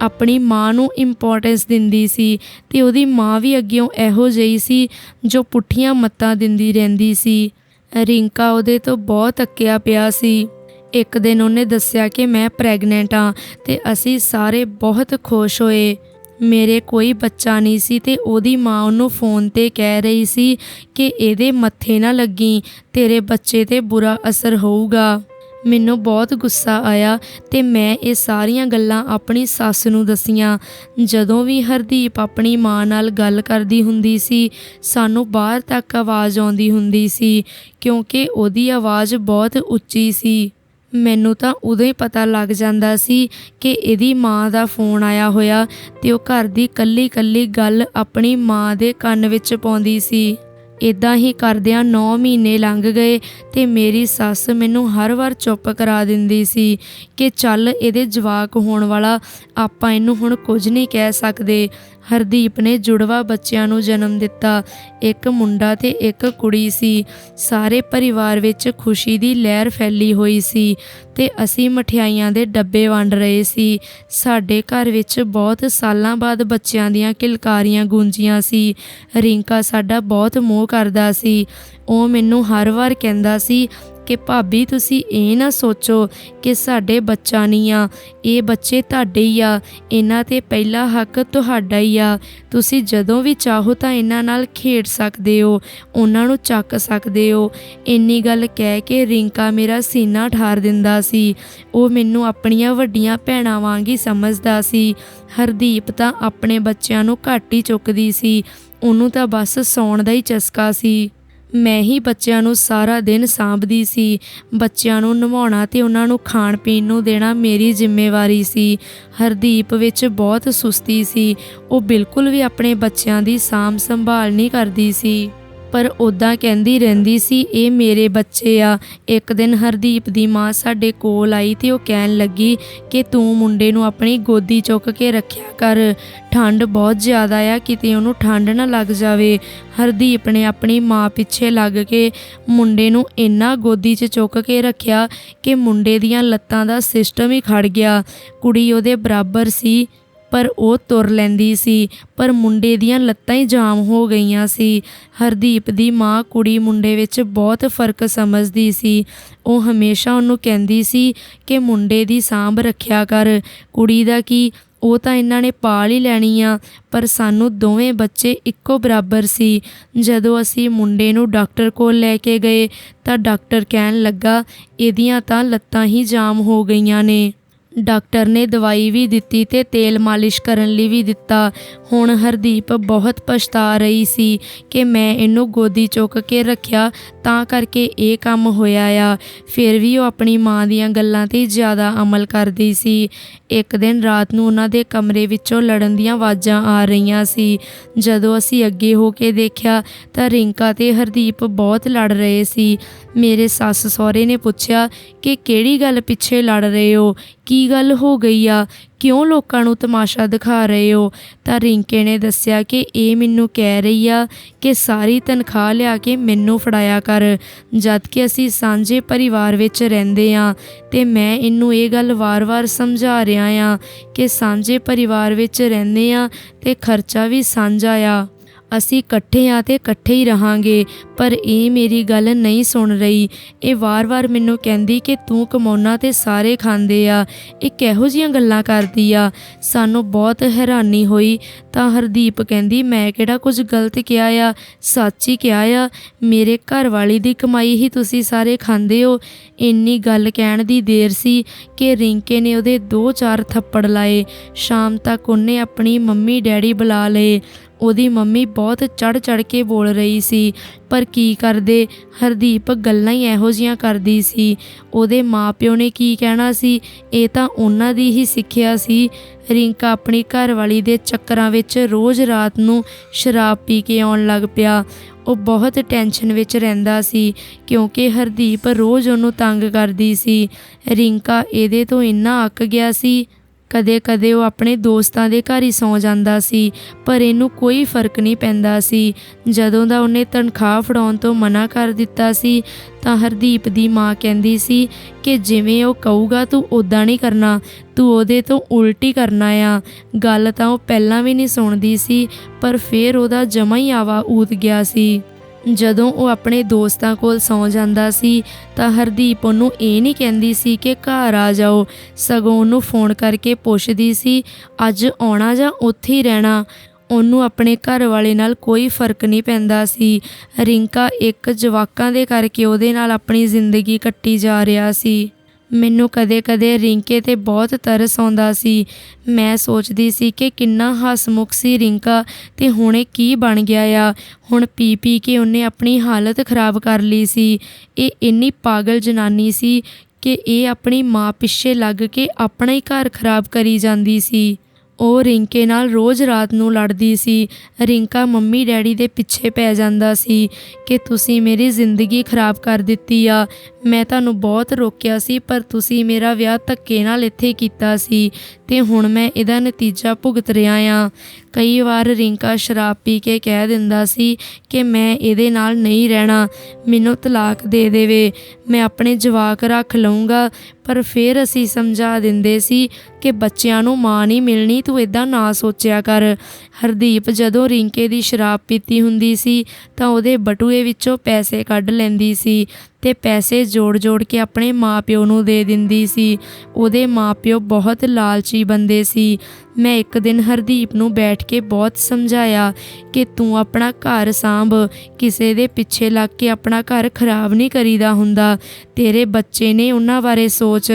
ਆਪਣੀ ਮਾਂ ਨੂੰ ਇੰਪੋਰਟੈਂਸ ਦਿੰਦੀ ਸੀ ਤੇ ਉਹਦੀ ਮਾਂ ਵੀ ਅੱਗਿਓਂ ਇਹੋ ਜਿਹੀ ਸੀ ਜੋ ਪੁੱਠੀਆਂ ਮੱਤਾਂ ਦਿੰਦੀ ਰਹਿੰਦੀ ਸੀ। ਰਿੰਕਾ ਉਹਦੇ ਤੋਂ ਬਹੁਤ ਅੱਕਿਆ ਪਿਆ ਸੀ। ਇੱਕ ਦਿਨ ਉਹਨੇ ਦੱਸਿਆ ਕਿ ਮੈਂ ਪ੍ਰੈਗਨੈਂਟ ਆ ਤੇ ਅਸੀਂ ਸਾਰੇ ਬਹੁਤ ਖੁਸ਼ ਹੋਏ। ਮੇਰੇ ਕੋਈ ਬੱਚਾ ਨਹੀਂ ਸੀ ਤੇ ਉਹਦੀ ਮਾਂ ਉਹਨੂੰ ਫੋਨ ਤੇ ਕਹਿ ਰਹੀ ਸੀ ਕਿ ਇਹਦੇ ਮੱਥੇ ਨਾ ਲੱਗੀ, ਤੇਰੇ ਬੱਚੇ ਤੇ ਬੁਰਾ ਅਸਰ ਹੋਊਗਾ। ਮੈਨੂੰ ਬਹੁਤ ਗੁੱਸਾ ਆਇਆ ਤੇ ਮੈਂ ਇਹ ਸਾਰੀਆਂ ਗੱਲਾਂ ਆਪਣੀ ਸੱਸ ਨੂੰ ਦਸੀਆਂ। ਜਦੋਂ ਵੀ ਹਰਦੀਪ ਆਪਣੀ ਮਾਂ ਨਾਲ ਗੱਲ ਕਰਦੀ ਹੁੰਦੀ ਸੀ, ਸਾਨੂੰ ਬਾਹਰ ਤੱਕ ਆਵਾਜ਼ ਆਉਂਦੀ ਹੁੰਦੀ ਸੀ ਕਿਉਂਕਿ ਉਹਦੀ ਆਵਾਜ਼ ਬਹੁਤ ਉੱਚੀ ਸੀ। ਮੈਨੂੰ ਤਾਂ ਉਦੋਂ ਹੀ ਪਤਾ ਲੱਗ ਜਾਂਦਾ ਸੀ ਕਿ ਇਹਦੀ ਮਾਂ ਦਾ ਫੋਨ ਆਇਆ ਹੋਇਆ ਤੇ ਉਹ ਘਰ ਦੀ ਕੱਲੀ ਕੱਲੀ ਗੱਲ ਆਪਣੀ ਮਾਂ ਦੇ ਕੰਨ ਵਿੱਚ ਪਾਉਂਦੀ ਸੀ। ਇਦਾਂ ਹੀ ਕਰਦਿਆਂ 9 ਮਹੀਨੇ ਲੰਘ ਗਏ ਤੇ ਮੇਰੀ ਸੱਸ ਮੈਨੂੰ ਹਰ ਵਾਰ ਚੁੱਪ ਕਰਾ ਦਿੰਦੀ ਸੀ ਕਿ ਚੱਲ ਇਹਦੇ ਜਵਾਕ ਹੋਣ ਵਾਲਾ ਆਪਾਂ ਇਹਨੂੰ ਹੁਣ ਕੁਝ ਨਹੀਂ ਕਹਿ ਸਕਦੇ। ਹਰਦੀਪ ਨੇ ਜੁੜਵਾ ਬੱਚਿਆਂ ਨੂੰ ਜਨਮ ਦਿੱਤਾ। ਇੱਕ ਮੁੰਡਾ ਤੇ ਇੱਕ ਕੁੜੀ ਸੀ। ਸਾਰੇ ਪਰਿਵਾਰ ਵਿੱਚ ਖੁਸ਼ੀ ਦੀ ਲਹਿਰ ਫੈਲੀ ਹੋਈ ਸੀ ਤੇ ਅਸੀਂ ਮਠਿਆਈਆਂ ਦੇ ਡੱਬੇ ਵੰਡ ਰਹੇ ਸੀ। ਸਾਡੇ ਘਰ ਵਿੱਚ ਬਹੁਤ ਸਾਲਾਂ ਬਾਅਦ ਬੱਚਿਆਂ ਦੀਆਂ ਕਿਲਕਾਰੀਆਂ ਗੂੰਜੀਆਂ ਸੀ। ਰਿੰਕਾ ਸਾਡਾ ਬਹੁਤ ਮੋਹ ਕਰਦਾ ਸੀ। ਉਹ ਮੈਨੂੰ ਹਰ ਵਾਰ ਕਹਿੰਦਾ ਸੀ ਕਿ ਭਾਬੀ ਤੁਸੀਂ ਇਹ ਨਾ ਸੋਚੋ ਕਿ ਸਾਡੇ ਬੱਚਾ ਨਹੀਂ ਆ, ਇਹ ਬੱਚੇ ਤੁਹਾਡੇ ਹੀ ਆ, ਇਹਨਾਂ ਤੇ ਪਹਿਲਾ ਹੱਕ ਤੁਹਾਡਾ ਹੀ ਆ। ਤੁਸੀਂ ਜਦੋਂ ਵੀ ਚਾਹੋ ਤਾਂ ਇਹਨਾਂ ਨਾਲ ਖੇਡ ਸਕਦੇ ਹੋ, ਉਹਨਾਂ ਨੂੰ ਚੱਕ ਸਕਦੇ ਹੋ। ਇੰਨੀ ਗੱਲ ਕਹਿ ਕੇ ਰਿੰਕਾ ਮੇਰਾ ਸੀਨਾ ਠਾਰ ਦਿੰਦਾ ਸੀ। ਉਹ ਮੈਨੂੰ ਆਪਣੀਆਂ ਵੱਡੀਆਂ ਭੈਣਾਂ ਵਾਂਗ ਹੀ ਸਮਝਦਾ ਸੀ। ਹਰਦੀਪ ਤਾਂ ਆਪਣੇ ਬੱਚਿਆਂ ਨੂੰ ਘੱਟ ਹੀ ਚੁੱਕਦੀ ਸੀ। ਉਹਨੂੰ ਤਾਂ ਬਸ ਸੌਣ ਦਾ ਹੀ ਚਸਕਾ ਸੀ। ਮੈਂ ਹੀ ਬੱਚਿਆਂ ਨੂੰ ਸਾਰਾ ਦਿਨ ਸਾਂਭਦੀ ਸੀ। ਬੱਚਿਆਂ ਨੂੰ ਨਵਾਉਣਾ ਤੇ ਉਹਨਾਂ ਨੂੰ ਖਾਣ ਪੀਣ ਨੂੰ ਦੇਣਾ ਮੇਰੀ ਜ਼ਿੰਮੇਵਾਰੀ ਸੀ। ਹਰਦੀਪ ਵਿੱਚ ਬਹੁਤ ਸੁਸਤੀ ਸੀ। ਉਹ ਬਿਲਕੁਲ ਵੀ ਆਪਣੇ ਬੱਚਿਆਂ ਦੀ ਸਾਂਭ ਸੰਭਾਲ ਨਹੀਂ ਕਰਦੀ ਸੀ। ਪਰ ਉਦਾਂ ਕਹਿੰਦੀ ਰਹਿੰਦੀ ਸੀ, ਇਹ ਮੇਰੇ ਬੱਚੇ ਆ। ਇੱਕ ਦਿਨ ਹਰਦੀਪ ਦੀ ਮਾਂ ਸਾਡੇ ਕੋਲ ਆਈ ਤੇ ਉਹ ਕਹਿਣ ਲੱਗੀ ਕਿ ਤੂੰ ਮੁੰਡੇ ਨੂੰ ਆਪਣੀ ਗੋਦੀ ਚੁੱਕ ਕੇ ਰੱਖਿਆ ਕਰ। ਠੰਡ ਬਹੁਤ ਜ਼ਿਆਦਾ ਆ, ਕਿਤੇ ਉਹਨੂੰ ਠੰਡ ਨਾ ਲੱਗ ਜਾਵੇ। ਹਰਦੀਪ ਨੇ ਆਪਣੀ ਮਾਂ ਪਿੱਛੇ ਲੱਗ ਕੇ ਮੁੰਡੇ ਨੂੰ ਇੰਨਾ ਗੋਦੀ 'ਚ ਚੁੱਕ ਕੇ ਰੱਖਿਆ ਕਿ ਮੁੰਡੇ ਦੀਆਂ ਲੱਤਾਂ ਦਾ ਸਿਸਟਮ ਹੀ ਖੜ ਗਿਆ। ਕੁੜੀ ਉਹਦੇ ਬਰਾਬਰ ਸੀ। ਪਰ ਉਹ ਤੁਰ ਲੈਂਦੀ ਸੀ, ਪਰ ਮੁੰਡੇ ਦੀਆਂ ਲੱਤਾਂ ਹੀ ਜਾਮ ਹੋ ਗਈਆਂ ਸੀ। ਹਰਦੀਪ ਦੀ ਮਾਂ ਕੁੜੀ ਮੁੰਡੇ ਵਿੱਚ ਬਹੁਤ ਫ਼ਰਕ ਸਮਝਦੀ ਸੀ। ਉਹ ਹਮੇਸ਼ਾ ਉਹਨੂੰ ਕਹਿੰਦੀ ਸੀ ਕਿ ਮੁੰਡੇ ਦੀ ਸਾਂਭ ਰੱਖਿਆ ਕਰ। ਕੁੜੀ ਦਾ ਕੀ? ਉਹ ਤਾਂ ਇਹਨਾਂ ਨੇ ਪਾਲ ਹੀ ਲੈਣੀ ਆ, ਪਰ ਸਾਨੂੰ ਦੋਵੇਂ ਬੱਚੇ ਇੱਕੋ ਬਰਾਬਰ ਸੀ। ਜਦੋਂ ਅਸੀਂ ਮੁੰਡੇ ਨੂੰ ਡਾਕਟਰ ਕੋਲ ਲੈ ਕੇ ਗਏ ਤਾਂ ਡਾਕਟਰ ਕਹਿਣ ਲੱਗਾ, ਇਹਦੀਆਂ ਤਾਂ ਲੱਤਾਂ ਹੀ ਜਾਮ ਹੋ ਗਈਆਂ ਨੇ। ਡਾਕਟਰ ਨੇ ਦਵਾਈ ਵੀ ਦਿੱਤੀ ਤੇ ਤੇਲ ਮਾਲਿਸ਼ ਕਰਨ ਲਈ ਵੀ ਦਿੱਤਾ। ਹੁਣ ਹਰਦੀਪ ਬਹੁਤ ਪਛਤਾ ਰਹੀ ਸੀ ਕਿ ਮੈਂ ਇਹਨੂੰ ਗੋਦੀ ਚੁੱਕ ਕੇ ਰੱਖਿਆ, ਤਾਂ ਕਰਕੇ ਇਹ ਕੰਮ ਹੋਇਆ ਆ। ਫਿਰ ਵੀ ਉਹ ਆਪਣੀ ਮਾਂ ਦੀਆਂ ਗੱਲਾਂ ਤੇ ਜ਼ਿਆਦਾ ਅਮਲ ਕਰਦੀ ਸੀ। ਇੱਕ ਦਿਨ ਰਾਤ ਨੂੰ ਉਹਨਾਂ ਦੇ ਕਮਰੇ ਵਿੱਚੋਂ ਲੜਨ ਦੀਆਂ ਆਵਾਜ਼ਾਂ ਆ ਰਹੀਆਂ ਸੀ। ਜਦੋਂ ਅਸੀਂ ਅੱਗੇ ਹੋ ਕੇ ਦੇਖਿਆ, ਤਾਂ ਰਿੰਕਾ ਤੇ ਹਰਦੀਪ ਬਹੁਤ ਲੜ ਰਹੇ ਸੀ। ਮੇਰੇ ਸੱਸ ਸਹੁਰੇ ਨੇ ਪੁੱਛਿਆ ਕਿ ਕਿਹੜੀ ਗੱਲ ਪਿੱਛੇ ਲੜ ਰਹੇ ਹੋ? ਕੀ ਗੱਲ ਹੋ ਗਈ ਆ। ਕਿਉਂ ਲੋਕਾਂ ਨੂੰ ਤਮਾਸ਼ਾ ਦਿਖਾ ਰਹੇ ਹੋ? ਤਾਂ ਰਿੰਕੇ ਨੇ ਦੱਸਿਆ ਕਿ ਇਹ ਮੈਨੂੰ ਕਹਿ ਰਹੀ ਆ ਕਿ ਸਾਰੀ ਤਨਖਾਹ ਲਿਆ ਕੇ ਮੈਨੂੰ ਫੜਾਇਆ ਕਰ। ਜਦ ਕਿ ਅਸੀਂ ਸਾਂਝੇ ਪਰਿਵਾਰ ਵਿੱਚ ਰਹਿੰਦੇ ਆ ਤੇ ਮੈਂ ਇਹਨੂੰ ਇਹ ਗੱਲ ਵਾਰ-ਵਾਰ ਸਮਝਾ ਰਿਹਾ ਆ ਕਿ ਸਾਂਝੇ ਪਰਿਵਾਰ ਵਿੱਚ ਰਹਿੰਦੇ ਆ ਤੇ ਖਰਚਾ ਵੀ ਸਾਂਝਾ ਆ। ਅਸੀਂ ਇਕੱਠੇ ਆ ਤੇ ਇਕੱਠੇ ਹੀ ਰਹਾਂਗੇ। ਪਰ ਇਹ ਮੇਰੀ ਗੱਲ ਨਹੀਂ ਸੁਣ ਰਹੀ। ਇਹ ਵਾਰ-ਵਾਰ ਮੈਨੂੰ ਕਹਿੰਦੀ ਕਿ ਤੂੰ ਕਮਾਉਣਾ ਤੇ ਸਾਰੇ ਖਾਂਦੇ ਆ। ਇਹ ਕਿਹੋ ਜੀਆਂ ਗੱਲਾਂ ਕਰਦੀ ਆ? ਸਾਨੂੰ ਬਹੁਤ ਹੈਰਾਨੀ ਹੋਈ। ਤਾਂ ਹਰਦੀਪ ਕਹਿੰਦੀ, ਮੈਂ ਕਿਹੜਾ ਕੁਝ ਗਲਤ ਕਿਹਾ ਆ? ਸੱਚ ਹੀ ਕਿਹਾ ਆ। ਮੇਰੇ ਘਰ ਵਾਲੀ ਦੀ ਕਮਾਈ ਹੀ ਤੁਸੀਂ ਸਾਰੇ ਖਾਂਦੇ ਹੋ। ਇੰਨੀ ਗੱਲ ਕਹਿਣ ਦੀ ਦੇਰ ਸੀ ਕਿ ਰਿੰਕੇ ਨੇ ਉਹਦੇ ਦੋ ਚਾਰ ਥੱਪੜ ਲਾਏ। ਸ਼ਾਮ ਤੱਕ ਉਹਨੇ ਆਪਣੀ ਮੰਮੀ ਡੈਡੀ ਬੁਲਾ ਲਏ। ਉਹਦੀ ਮੰਮੀ ਬਹੁਤ ਚੜ ਚੜ ਕੇ ਬੋਲ ਰਹੀ ਸੀ, ਪਰ ਕੀ ਕਰਦੇ? ਹਰਦੀਪ ਗੱਲਾਂ ਹੀ ਇਹੋ ਜੀਆਂ ਕਰਦੀ ਸੀ। ਉਹਦੇ ਮਾਪਿਓ ਨੇ ਕੀ ਕਹਿਣਾ ਸੀ? ਇਹ ਤਾਂ ਉਹਨਾਂ ਦੀ ਹੀ ਸਿੱਖਿਆ ਸੀ। ਰਿੰਕਾ ਆਪਣੀ ਘਰਵਾਲੀ ਦੇ ਚੱਕਰਾਂ ਵਿੱਚ ਰੋਜ਼ ਰਾਤ ਨੂੰ ਸ਼ਰਾਬ ਪੀ ਕੇ ਆਉਣ ਲੱਗ ਪਿਆ। ਉਹ ਬਹੁਤ ਟੈਨਸ਼ਨ ਵਿੱਚ ਰਹਿੰਦਾ ਸੀ, ਕਿਉਂਕਿ ਹਰਦੀਪ ਰੋਜ਼ ਉਹਨੂੰ ਤੰਗ ਕਰਦੀ ਸੀ। ਰਿੰਕਾ ਇਹਦੇ ਤੋਂ ਇੰਨਾ ਅੱਕ ਗਿਆ ਸੀ। ਕਦੇ-ਕਦੇ ਉਹ ਆਪਣੇ ਦੋਸਤਾਂ ਦੇ ਘਰ ਹੀ ਸੌਂ ਜਾਂਦਾ ਸੀ, ਪਰ ਇਹਨੂੰ ਕੋਈ ਫ਼ਰਕ ਨਹੀਂ ਪੈਂਦਾ ਸੀ। ਜਦੋਂ ਦਾ ਉਹਨੇ ਤਨਖਾਹ ਫੜਾਉਣ ਤੋਂ ਮਨਾ ਕਰ ਦਿੱਤਾ ਸੀ, ਤਾਂ ਹਰਦੀਪ ਦੀ ਮਾਂ ਕਹਿੰਦੀ ਸੀ ਕਿ ਜਿਵੇਂ ਉਹ ਕਹੂਗਾ, ਤੂੰ ਉਦਾਂ ਨਹੀਂ ਕਰਨਾ, ਤੂੰ ਉਹਦੇ ਤੋਂ ਉਲਟੀ ਕਰਨਾ ਆ। ਗੱਲ ਤਾਂ ਉਹ ਪਹਿਲਾਂ ਵੀ ਨਹੀਂ ਸੁਣਦੀ ਸੀ, ਪਰ ਫੇਰ ਉਹਦਾ ਜਮਾ ਹੀ ਆਵਾ ਊਤ ਗਿਆ ਸੀ। ਜਦੋਂ ਉਹ ਆਪਣੇ ਦੋਸਤਾਂ ਕੋਲ ਸੌਂ ਜਾਂਦਾ ਸੀ ਤਾਂ ਹਰਦੀਪ ਉਹਨੂੰ ਇਹ ਨਹੀਂ ਕਹਿੰਦੀ ਸੀ ਕਿ ਘਰ ਆ ਜਾਓ। ਸਗੋਂ ਉਹਨੂੰ ਫੋਨ ਕਰਕੇ ਪੁੱਛਦੀ ਸੀ, ਅੱਜ ਆਉਣਾ ਜਾਂ ਉੱਥੇ ਹੀ ਰਹਿਣਾ? ਉਹਨੂੰ ਆਪਣੇ ਘਰ ਵਾਲੇ ਨਾਲ ਕੋਈ ਫ਼ਰਕ ਨਹੀਂ ਪੈਂਦਾ ਸੀ। ਰਿੰਕਾ ਇੱਕ ਜਵਾਕਾਂ ਦੇ ਕਰਕੇ ਉਹਦੇ ਨਾਲ ਆਪਣੀ ਜ਼ਿੰਦਗੀ ਕੱਟੀ ਜਾ ਰਿਹਾ ਸੀ। ਮੈਨੂੰ ਕਦੇ-ਕਦੇ ਰਿੰਕੇ ਤੇ ਬਹੁਤ ਤਰਸ ਆਉਂਦਾ ਸੀ। ਮੈਂ ਸੋਚਦੀ ਸੀ ਕਿ ਕਿੰਨਾ ਹਸਮੁਖ ਸੀ ਰਿੰਕਾ ਤੇ ਹੁਣੇ ਕੀ ਬਣ ਗਿਆ ਆ। ਹੁਣ ਪੀ ਪੀ ਕੇ ਉਹਨੇ ਆਪਣੀ ਹਾਲਤ ਖਰਾਬ ਕਰ ਲਈ ਸੀ। ਇਹ ਇੰਨੀ ਪਾਗਲ ਜਨਾਨੀ ਸੀ ਕਿ ਇਹ ਆਪਣੀ ਮਾਂ ਪਿੱਛੇ ਲੱਗ ਕੇ ਆਪਣਾ ਹੀ ਘਰ ਖਰਾਬ ਕਰੀ ਜਾਂਦੀ ਸੀ। ਉਹ ਰਿੰਕੇ ਨਾਲ ਰੋਜ਼ ਰਾਤ ਨੂੰ ਲੜਦੀ ਸੀ। ਰਿੰਕਾ ਮੰਮੀ ਡੈਡੀ ਦੇ ਪਿੱਛੇ ਪੈ ਜਾਂਦਾ ਸੀ ਕਿ ਤੁਸੀਂ ਮੇਰੀ ਜ਼ਿੰਦਗੀ ਖਰਾਬ ਕਰ ਦਿੱਤੀ ਆ। ਮੈਂ ਤੁਹਾਨੂੰ ਬਹੁਤ ਰੋਕਿਆ ਸੀ, ਪਰ ਤੁਸੀਂ ਮੇਰਾ ਵਿਆਹ ਧੱਕੇ ਨਾਲ ਇੱਥੇ ਕੀਤਾ ਸੀ ਤੇ ਹੁਣ ਮੈਂ ਇਹਦਾ ਨਤੀਜਾ ਭੁਗਤ ਰਿਹਾ ਆ। ਕਈ ਵਾਰ ਰਿੰਕਾ ਸ਼ਰਾਬ ਪੀ ਕੇ ਕਹਿ ਦਿੰਦਾ ਸੀ ਕਿ ਮੈਂ ਇਹਦੇ ਨਾਲ ਨਹੀਂ ਰਹਿਣਾ, ਮੈਨੂੰ ਤਲਾਕ ਦੇ ਦੇਵੇ, ਮੈਂ ਆਪਣੇ ਜਵਾਕ ਰੱਖ ਲਵਾਂਗਾ ਪਰ ਫਿਰ ਅਸੀਂ ਸਮਝਾ ਦਿੰਦੇ ਸੀ ਕਿ ਬੱਚਿਆਂ ਨੂੰ ਮਾਂ ਨਹੀਂ ਮਿਲਣੀ, ਤੂੰ ਇਦਾਂ ਨਾ ਸੋਚਿਆ ਕਰ। ਹਰਦੀਪ ਜਦੋਂ ਰਿੰਕੇ ਦੀ ਸ਼ਰਾਬ ਪੀਤੀ ਹੁੰਦੀ ਸੀ ਤਾਂ ਉਹਦੇ ਬਟੂਏ ਵਿੱਚੋਂ ਪੈਸੇ ਕੱਢ ਲੈਂਦੀ ਸੀ। ਤੇ ਪੈਸੇ ਜੋੜ-ਜੋੜ ਕੇ ਆਪਣੇ ਮਾਪਿਓ ਨੂੰ ਦੇ ਦਿੰਦੀ ਸੀ। ਉਹਦੇ ਮਾਪਿਓ ਬਹੁਤ ਲਾਲਚੀ ਬੰਦੇ ਸੀ। ਮੈਂ ਇੱਕ ਦਿਨ ਹਰਦੀਪ ਨੂੰ ਬੈਠ ਕੇ ਬਹੁਤ ਸਮਝਾਇਆ ਕਿ ਤੂੰ ਆਪਣਾ ਘਰ ਸਾਂਭ। ਕਿਸੇ ਦੇ ਪਿੱਛੇ ਲੱਗ ਕੇ ਆਪਣਾ ਘਰ ਖਰਾਬ ਨਹੀਂ ਕਰੀਦਾ ਹੁੰਦਾ। ਤੇਰੇ ਬੱਚੇ ਨੇ ਉਹਨਾਂ ਬਾਰੇ ਸੋਚ।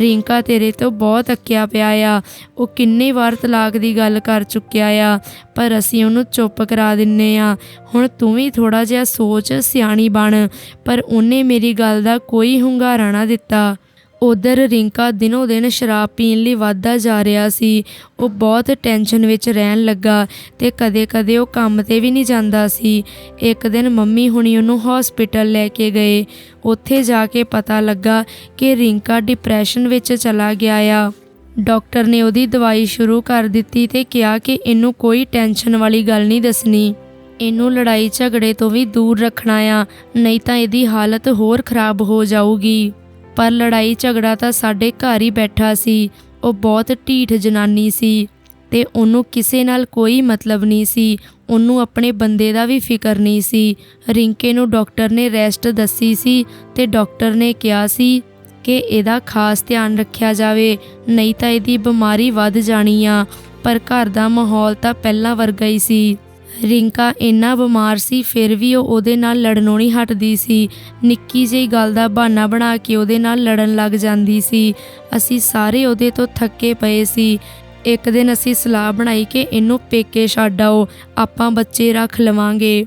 ਰਿੰਕਾ ਤੇਰੇ ਤੋਂ ਬਹੁਤ ਅੱਕਿਆ ਪਿਆ ਆ। ਉਹ ਕਿੰਨੀ ਵਾਰ ਤਲਾਕ ਦੀ ਗੱਲ ਕਰ ਚੁੱਕਿਆ ਆ, ਪਰ ਅਸੀਂ ਉਹਨੂੰ ਚੁੱਪ ਕਰਾ ਦਿੰਨੇ ਆ। ਹੁਣ ਤੂੰ ਵੀ ਥੋੜਾ ਜਿਹਾ ਸੋਚ, ਸਿਆਣੀ ਬਣ, ਪਰ ਉਹਨੇ ਮੇਰੀ ਗੱਲ ਦਾ ਕੋਈ ਹੁੰਗਾਰਾ ਨਾ ਦਿੱਤਾ। ਉਧਰ ਰਿੰਕਾ ਦਿਨੋ ਦਿਨ ਸ਼ਰਾਬ ਪੀਣ ਲਈ ਵੱਧਦਾ ਜਾ ਰਿਹਾ ਸੀ। ਉਹ ਬਹੁਤ ਟੈਨਸ਼ਨ ਵਿੱਚ ਰਹਿਣ ਲੱਗਾ ਤੇ ਕਦੇ-ਕਦੇ ਉਹ ਕੰਮ ਤੇ ਵੀ ਨਹੀਂ ਜਾਂਦਾ ਸੀ। ਇੱਕ ਦਿਨ ਮੰਮੀ ਹੁਣੀ ਉਹਨੂੰ ਹਸਪੀਟਲ ਲੈ ਕੇ ਗਏ। ਉੱਥੇ ਜਾ ਕੇ ਪਤਾ ਲੱਗਾ ਕਿ ਰਿੰਕਾ ਡਿਪਰੈਸ਼ਨ ਵਿੱਚ ਚਲਾ ਗਿਆ ਆ। ਡਾਕਟਰ ਨੇ ਉਹਦੀ ਦਵਾਈ ਸ਼ੁਰੂ ਕਰ ਦਿੱਤੀ ਤੇ ਕਿਹਾ ਕਿ ਇਹਨੂੰ ਕੋਈ ਟੈਨਸ਼ਨ ਵਾਲੀ ਗੱਲ ਨਹੀਂ ਦੱਸਣੀ। ਇਹਨੂੰ ਲੜਾਈ ਝਗੜੇ ਤੋਂ ਵੀ ਦੂਰ ਰੱਖਣਾ ਆ, ਨਹੀਂ ਤਾਂ ਇਹਦੀ ਹਾਲਤ ਹੋਰ ਖਰਾਬ ਹੋ ਜਾਊਗੀ। ਪਰ ਲੜਾਈ ਝਗੜਾ ਤਾਂ ਸਾਡੇ ਘਰ ਹੀ ਬੈਠਾ ਸੀ। ਉਹ ਬਹੁਤ ਢੀਠ ਜਨਾਨੀ ਸੀ ਤੇ ਉਹਨੂੰ ਕਿਸੇ ਨਾਲ ਕੋਈ ਮਤਲਬ ਨਹੀਂ ਸੀ। ਉਹਨੂੰ ਆਪਣੇ ਬੰਦੇ ਦਾ ਵੀ ਫਿਕਰ ਨਹੀਂ ਸੀ। ਰਿੰਕੇ ਨੂੰ ਡਾਕਟਰ ਨੇ ਰੈਸਟ ਦੱਸੀ ਸੀ ਤੇ ਡਾਕਟਰ ਨੇ ਕਿਹਾ ਸੀ ਕਿ ਇਹਦਾ ਖਾਸ ਧਿਆਨ ਰੱਖਿਆ ਜਾਵੇ, ਨਹੀਂ ਤਾਂ ਇਹਦੀ ਬਿਮਾਰੀ ਵੱਧ ਜਾਣੀ ਆ। ਪਰ ਘਰ ਦਾ ਮਾਹੌਲ ਤਾਂ ਪਹਿਲਾਂ ਵਰਗਾ ਹੀ ਸੀ। ਰਿੰਕਾ ਇੰਨਾ ਬਿਮਾਰ ਸੀ, ਫਿਰ ਵੀ ਉਹ ਉਹਦੇ ਨਾਲ ਲੜਨੋਂ ਨਹੀਂ ਹਟਦੀ ਸੀ। ਨਿੱਕੀ ਜਿਹੀ ਗੱਲ ਦਾ ਬਹਾਨਾ ਬਣਾ ਕੇ ਉਹਦੇ ਨਾਲ ਲੜਨ ਲੱਗ ਜਾਂਦੀ ਸੀ। ਅਸੀਂ ਸਾਰੇ ਉਹਦੇ ਤੋਂ ਥੱਕੇ ਪਏ ਸੀ। ਇੱਕ ਦਿਨ ਅਸੀਂ ਸਲਾਹ ਬਣਾਈ ਕਿ ਇਹਨੂੰ ਪੇਕੇ ਛੱਡ ਆਓ, ਆਪਾਂ ਬੱਚੇ ਰੱਖ ਲਵਾਂਗੇ।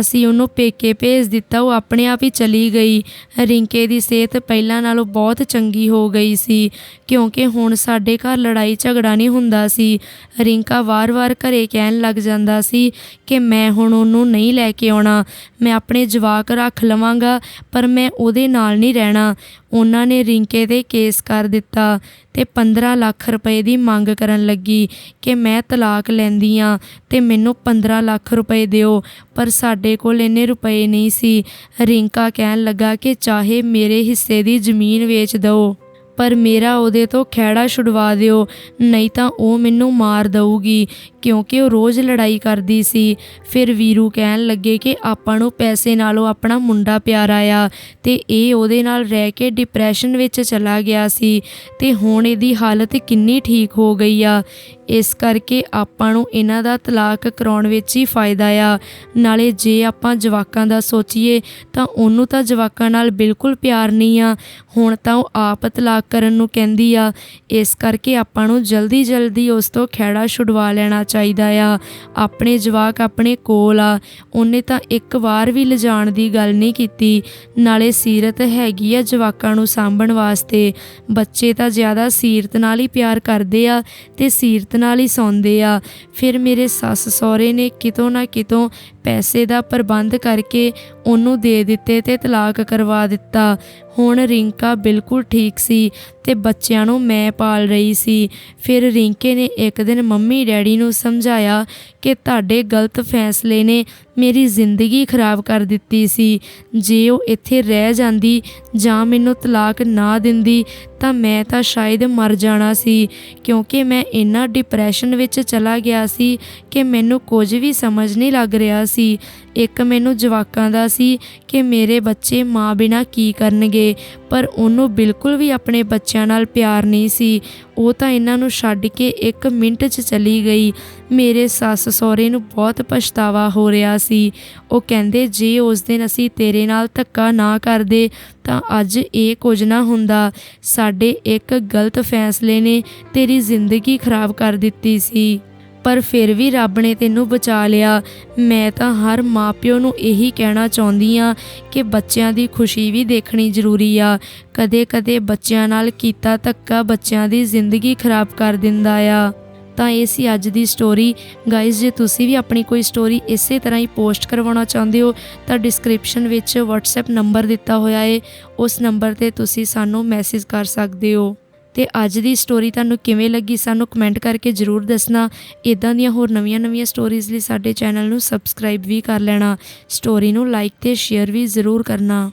ਅਸੀਂ ਉਹਨੂੰ ਪੇਕੇ ਭੇਜ ਦਿੱਤਾ, ਉਹ ਆਪਣੇ ਆਪ ਹੀ ਚਲੀ ਗਈ। ਰਿੰਕੇ ਦੀ ਸਿਹਤ ਪਹਿਲਾਂ ਨਾਲੋਂ ਬਹੁਤ ਚੰਗੀ ਹੋ ਗਈ ਸੀ, ਕਿਉਂਕਿ ਹੁਣ ਸਾਡੇ ਘਰ ਲੜਾਈ ਝਗੜਾ ਨਹੀਂ ਹੁੰਦਾ ਸੀ। ਰਿੰਕਾ ਵਾਰ-ਵਾਰ ਘਰੇ ਕਹਿਣ ਲੱਗ ਜਾਂਦਾ ਸੀ ਕਿ ਮੈਂ ਹੁਣ ਉਹਨੂੰ ਨਹੀਂ ਲੈ ਕੇ ਆਉਣਾ, ਮੈਂ ਆਪਣੇ ਜਵਾਕ ਰੱਖ ਲਵਾਂਗਾ, ਪਰ ਮੈਂ ਉਹਦੇ ਨਾਲ ਨਹੀਂ ਰਹਿਣਾ। ਉਹਨਾਂ ਨੇ ਰਿੰਕੇ ਤੇ ਕੇਸ ਕਰ ਦਿੱਤਾ ਤੇ 15 ਲੱਖ ਰੁਪਏ ਦੀ ਮੰਗ ਕਰਨ ਲੱਗੀ ਕਿ ਮੈਂ ਤਲਾਕ ਲੈਂਦੀ ਆ ਤੇ ਮੈਨੂੰ 15 ਲੱਖ ਰੁਪਏ ਦਿਓ, ਪਰ ਸਾਡੇ ਕੋਲ ਇੰਨੇ ਰੁਪਏ ਨਹੀਂ ਸੀ। ਰਿੰਕਾ ਕਹਿਣ ਲੱਗਾ ਕਿ ਚਾਹੇ ਮੇਰੇ ਹਿੱਸੇ ਦੀ ਜ਼ਮੀਨ ਵੇਚ ਦਿਓ, ਪਰ ਮੇਰਾ ਉਹਦੇ ਤੋਂ ਖਹਿੜਾ ਛੁਡਵਾ ਦਿਓ, ਨਹੀਂ ਤਾਂ ਉਹ ਮੈਨੂੰ ਮਾਰ ਦਊਗੀ। ਕਿਉਂਕਿ ਉਹ ਰੋਜ਼ ਲੜਾਈ ਕਰਦੀ ਸੀ। ਫਿਰ ਵੀਰੂ ਕਹਿਣ ਲੱਗੇ ਕਿ ਆਪਾਂ ਨੂੰ ਪੈਸੇ ਨਾਲੋਂ ਆਪਣਾ ਮੁੰਡਾ ਪਿਆਰਾ ਆ ਤੇ ਇਹ ਉਹਦੇ ਨਾਲ ਰਹਿ ਕੇ ਡਿਪਰੈਸ਼ਨ ਵਿੱਚ ਚਲਾ ਗਿਆ ਸੀ ਤੇ ਹੁਣ ਇਹਦੀ ਹਾਲਤ ਕਿੰਨੀ ਠੀਕ ਹੋ ਗਈ ਆ। ਇਸ ਕਰਕੇ ਆਪਾਂ ਨੂੰ ਇਹਨਾਂ ਦਾ ਤਲਾਕ ਕਰਾਉਣ ਵਿੱਚ ਹੀ ਫਾਇਦਾ ਆ। ਨਾਲੇ ਜੇ ਆਪਾਂ ਜਵਾਕਾਂ ਦਾ ਸੋਚੀਏ ਤਾਂ ਉਹਨੂੰ ਤਾਂ ਜਵਾਕਾਂ ਨਾਲ ਬਿਲਕੁਲ ਪਿਆਰ ਨਹੀਂ ਆ। ਹੁਣ ਤਾਂ ਉਹ ਆਪ ਤਲਾਕ ਕਰਨ ਨੂੰ ਕਹਿੰਦੀ ਆ। ਇਸ ਕਰਕੇ ਆਪਾਂ ਨੂੰ ਜਲਦੀ ਜਲਦੀ ਉਸ ਤੋਂ ਖਹਿੜਾ ਛੁਡਵਾ ਲੈਣਾ ਚਾਹੀਦਾ ਆ। ਆਪਣੇ ਜਵਾਕ ਆਪਣੇ ਕੋਲ ਆ। ਉਹਨੇ ਤਾਂ ਇੱਕ ਵਾਰ ਵੀ ਲਿਜਾਣ ਦੀ ਗੱਲ ਨਹੀਂ ਕੀਤੀ। ਨਾਲੇ ਸੀਰਤ ਹੈਗੀ ਆ ਜਵਾਕਾਂ ਨੂੰ ਸਾਂਭਣ ਵਾਸਤੇ। ਬੱਚੇ ਤਾਂ ਜ਼ਿਆਦਾ ਸੀਰਤ ਨਾਲ ਹੀ ਪਿਆਰ ਕਰਦੇ ਆ ਤੇ ਸੀਰਤ ਨਾਲ ਹੀ ਸੌਂਦੇ ਆ। ਫਿਰ ਮੇਰੇ ਸੱਸ ਸਹੁਰੇ ਨੇ ਕਿਤੋਂ ਨਾ ਕਿਤੋਂ ਪੈਸੇ ਦਾ ਪ੍ਰਬੰਧ ਕਰਕੇ ਉਹਨੂੰ ਦੇ ਦਿੱਤੇ ਤੇ ਤਲਾਕ ਕਰਵਾ ਦਿੱਤਾ। ਹੁਣ ਰਿੰਕਾ ਬਿਲਕੁਲ ਠੀਕ ਸੀ ਤੇ ਬੱਚਿਆਂ ਨੂੰ ਮੈਂ ਪਾਲ ਰਹੀ ਸੀ। ਫਿਰ ਰਿੰਕੇ ਨੇ ਇੱਕ ਦਿਨ ਮੰਮੀ ਡੈਡੀ ਨੂੰ ਸਮਝਾਇਆ ਕਿ ਤੁਹਾਡੇ ਗਲਤ ਫੈਸਲੇ ਨੇ ਮੇਰੀ ਜ਼ਿੰਦਗੀ ਖਰਾਬ ਕਰ ਦਿੱਤੀ ਸੀ। ਜੇ ਉਹ ਇੱਥੇ ਰਹਿ ਜਾਂਦੀ ਜਾਂ ਮੈਨੂੰ ਤਲਾਕ ਨਾ ਦਿੰਦੀ, ਤਾਂ ਮੈਂ ਤਾਂ ਸ਼ਾਇਦ ਮਰ ਜਾਣਾ ਸੀ, ਕਿਉਂਕਿ ਮੈਂ ਇੰਨਾ ਡਿਪਰੈਸ਼ਨ ਵਿੱਚ ਚਲਾ ਗਿਆ ਸੀ ਕਿ ਮੈਨੂੰ ਕੁਝ ਵੀ ਸਮਝ ਨਹੀਂ ਲੱਗ ਰਿਹਾ ਸੀ। ਇੱਕ ਮੈਨੂੰ ਜਵਾਕਾਂ ਦਾ ਸੀ ਕਿ ਮੇਰੇ ਬੱਚੇ ਮਾਂ ਬਿਨਾ ਕੀ ਕਰਨਗੇ, ਪਰ ਉਹਨੂੰ ਬਿਲਕੁਲ ਵੀ ਆਪਣੇ ਬੱਚਿਆਂ ਨਾਲ ਪਿਆਰ ਨਹੀਂ ਸੀ। ਉਹ ਤਾਂ ਇਹਨਾਂ ਨੂੰ ਛੱਡ ਕੇ ਇੱਕ ਮਿੰਟ 'ਚ ਚਲੀ ਗਈ। ਮੇਰੇ ਸੱਸ ਸਹੁਰੇ ਨੂੰ ਬਹੁਤ ਪਛਤਾਵਾ ਹੋ ਰਿਹਾ ਸੀ। ਉਹ ਕਹਿੰਦੇ, ਜੇ ਉਸ ਦਿਨ ਅਸੀਂ ਤੇਰੇ ਨਾਲ ਧੱਕਾ ਨਾ ਕਰਦੇ, ਤਾਂ ਅੱਜ ਇਹ ਕੁਝ ਨਾ ਹੁੰਦਾ। ਸਾਡੇ ਇੱਕ ਗਲਤ ਫੈਸਲੇ ਨੇ ਤੇਰੀ ਜ਼ਿੰਦਗੀ ਖਰਾਬ ਕਰ ਦਿੱਤੀ ਸੀ। ਪਰ ਫਿਰ ਵੀ ਰੱਬ ਨੇ ਤੈਨੂੰ ਬਚਾ ਲਿਆ। ਮੈਂ ਤਾਂ ਹਰ ਮਾਪਿਓ ਨੂੰ ਇਹੀ ਕਹਿਣਾ ਚਾਹੁੰਦੀ ਆ ਕਿ ਬੱਚਿਆਂ ਦੀ ਖੁਸ਼ੀ ਵੀ ਦੇਖਣੀ ਜ਼ਰੂਰੀ ਆ। ਕਦੇ-ਕਦੇ ਬੱਚਿਆਂ ਨਾਲ ਕੀਤਾ ਧੱਕਾ ਬੱਚਿਆਂ ਦੀ ਜ਼ਿੰਦਗੀ ਖਰਾਬ ਕਰ ਦਿੰਦਾ ਆ। ਤਾਂ ਇਹ ਸੀ ਅੱਜ ਦੀ ਸਟੋਰੀ ਗਾਇਜ਼ ਜੇ ਤੁਸੀਂ ਵੀ ਆਪਣੀ ਕੋਈ ਸਟੋਰੀ ਇਸੇ ਤਰ੍ਹਾਂ ਹੀ ਪੋਸਟ ਕਰਵਾਉਣਾ ਚਾਹੁੰਦੇ ਹੋ, ਤਾਂ ਡਿਸਕ੍ਰਿਪਸ਼ਨ ਵਿੱਚ WhatsApp ਨੰਬਰ ਦਿੱਤਾ ਹੋਇਆ ਹੈ ਉਸ ਨੰਬਰ ਤੇ ਤੁਸੀਂ ਸਾਨੂੰ ਮੈਸੇਜ ਕਰ ਸਕਦੇ ਹੋ। ਤੇ ਅੱਜ ਦੀ ਸਟੋਰੀ ਤੁਹਾਨੂੰ ਕਿਵੇਂ ਲੱਗੀ ਸਾਨੂੰ ਕਮੈਂਟ ਕਰਕੇ ਜਰੂਰ ਦੱਸਣਾ। ਇਦਾਂ ਦੀਆਂ ਹੋਰ ਨਵੀਆਂ-ਨਵੀਆਂ ਸਟੋਰੀਜ਼ ਲਈ ਸਾਡੇ ਚੈਨਲ ਨੂੰ ਸਬਸਕ੍ਰਾਈਬ ਵੀ ਕਰ ਲੈਣਾ। ਸਟੋਰੀ ਨੂੰ ਲਾਈਕ ਤੇ ਸ਼ੇਅਰ ਵੀ ਜ਼ਰੂਰ ਕਰਨਾ।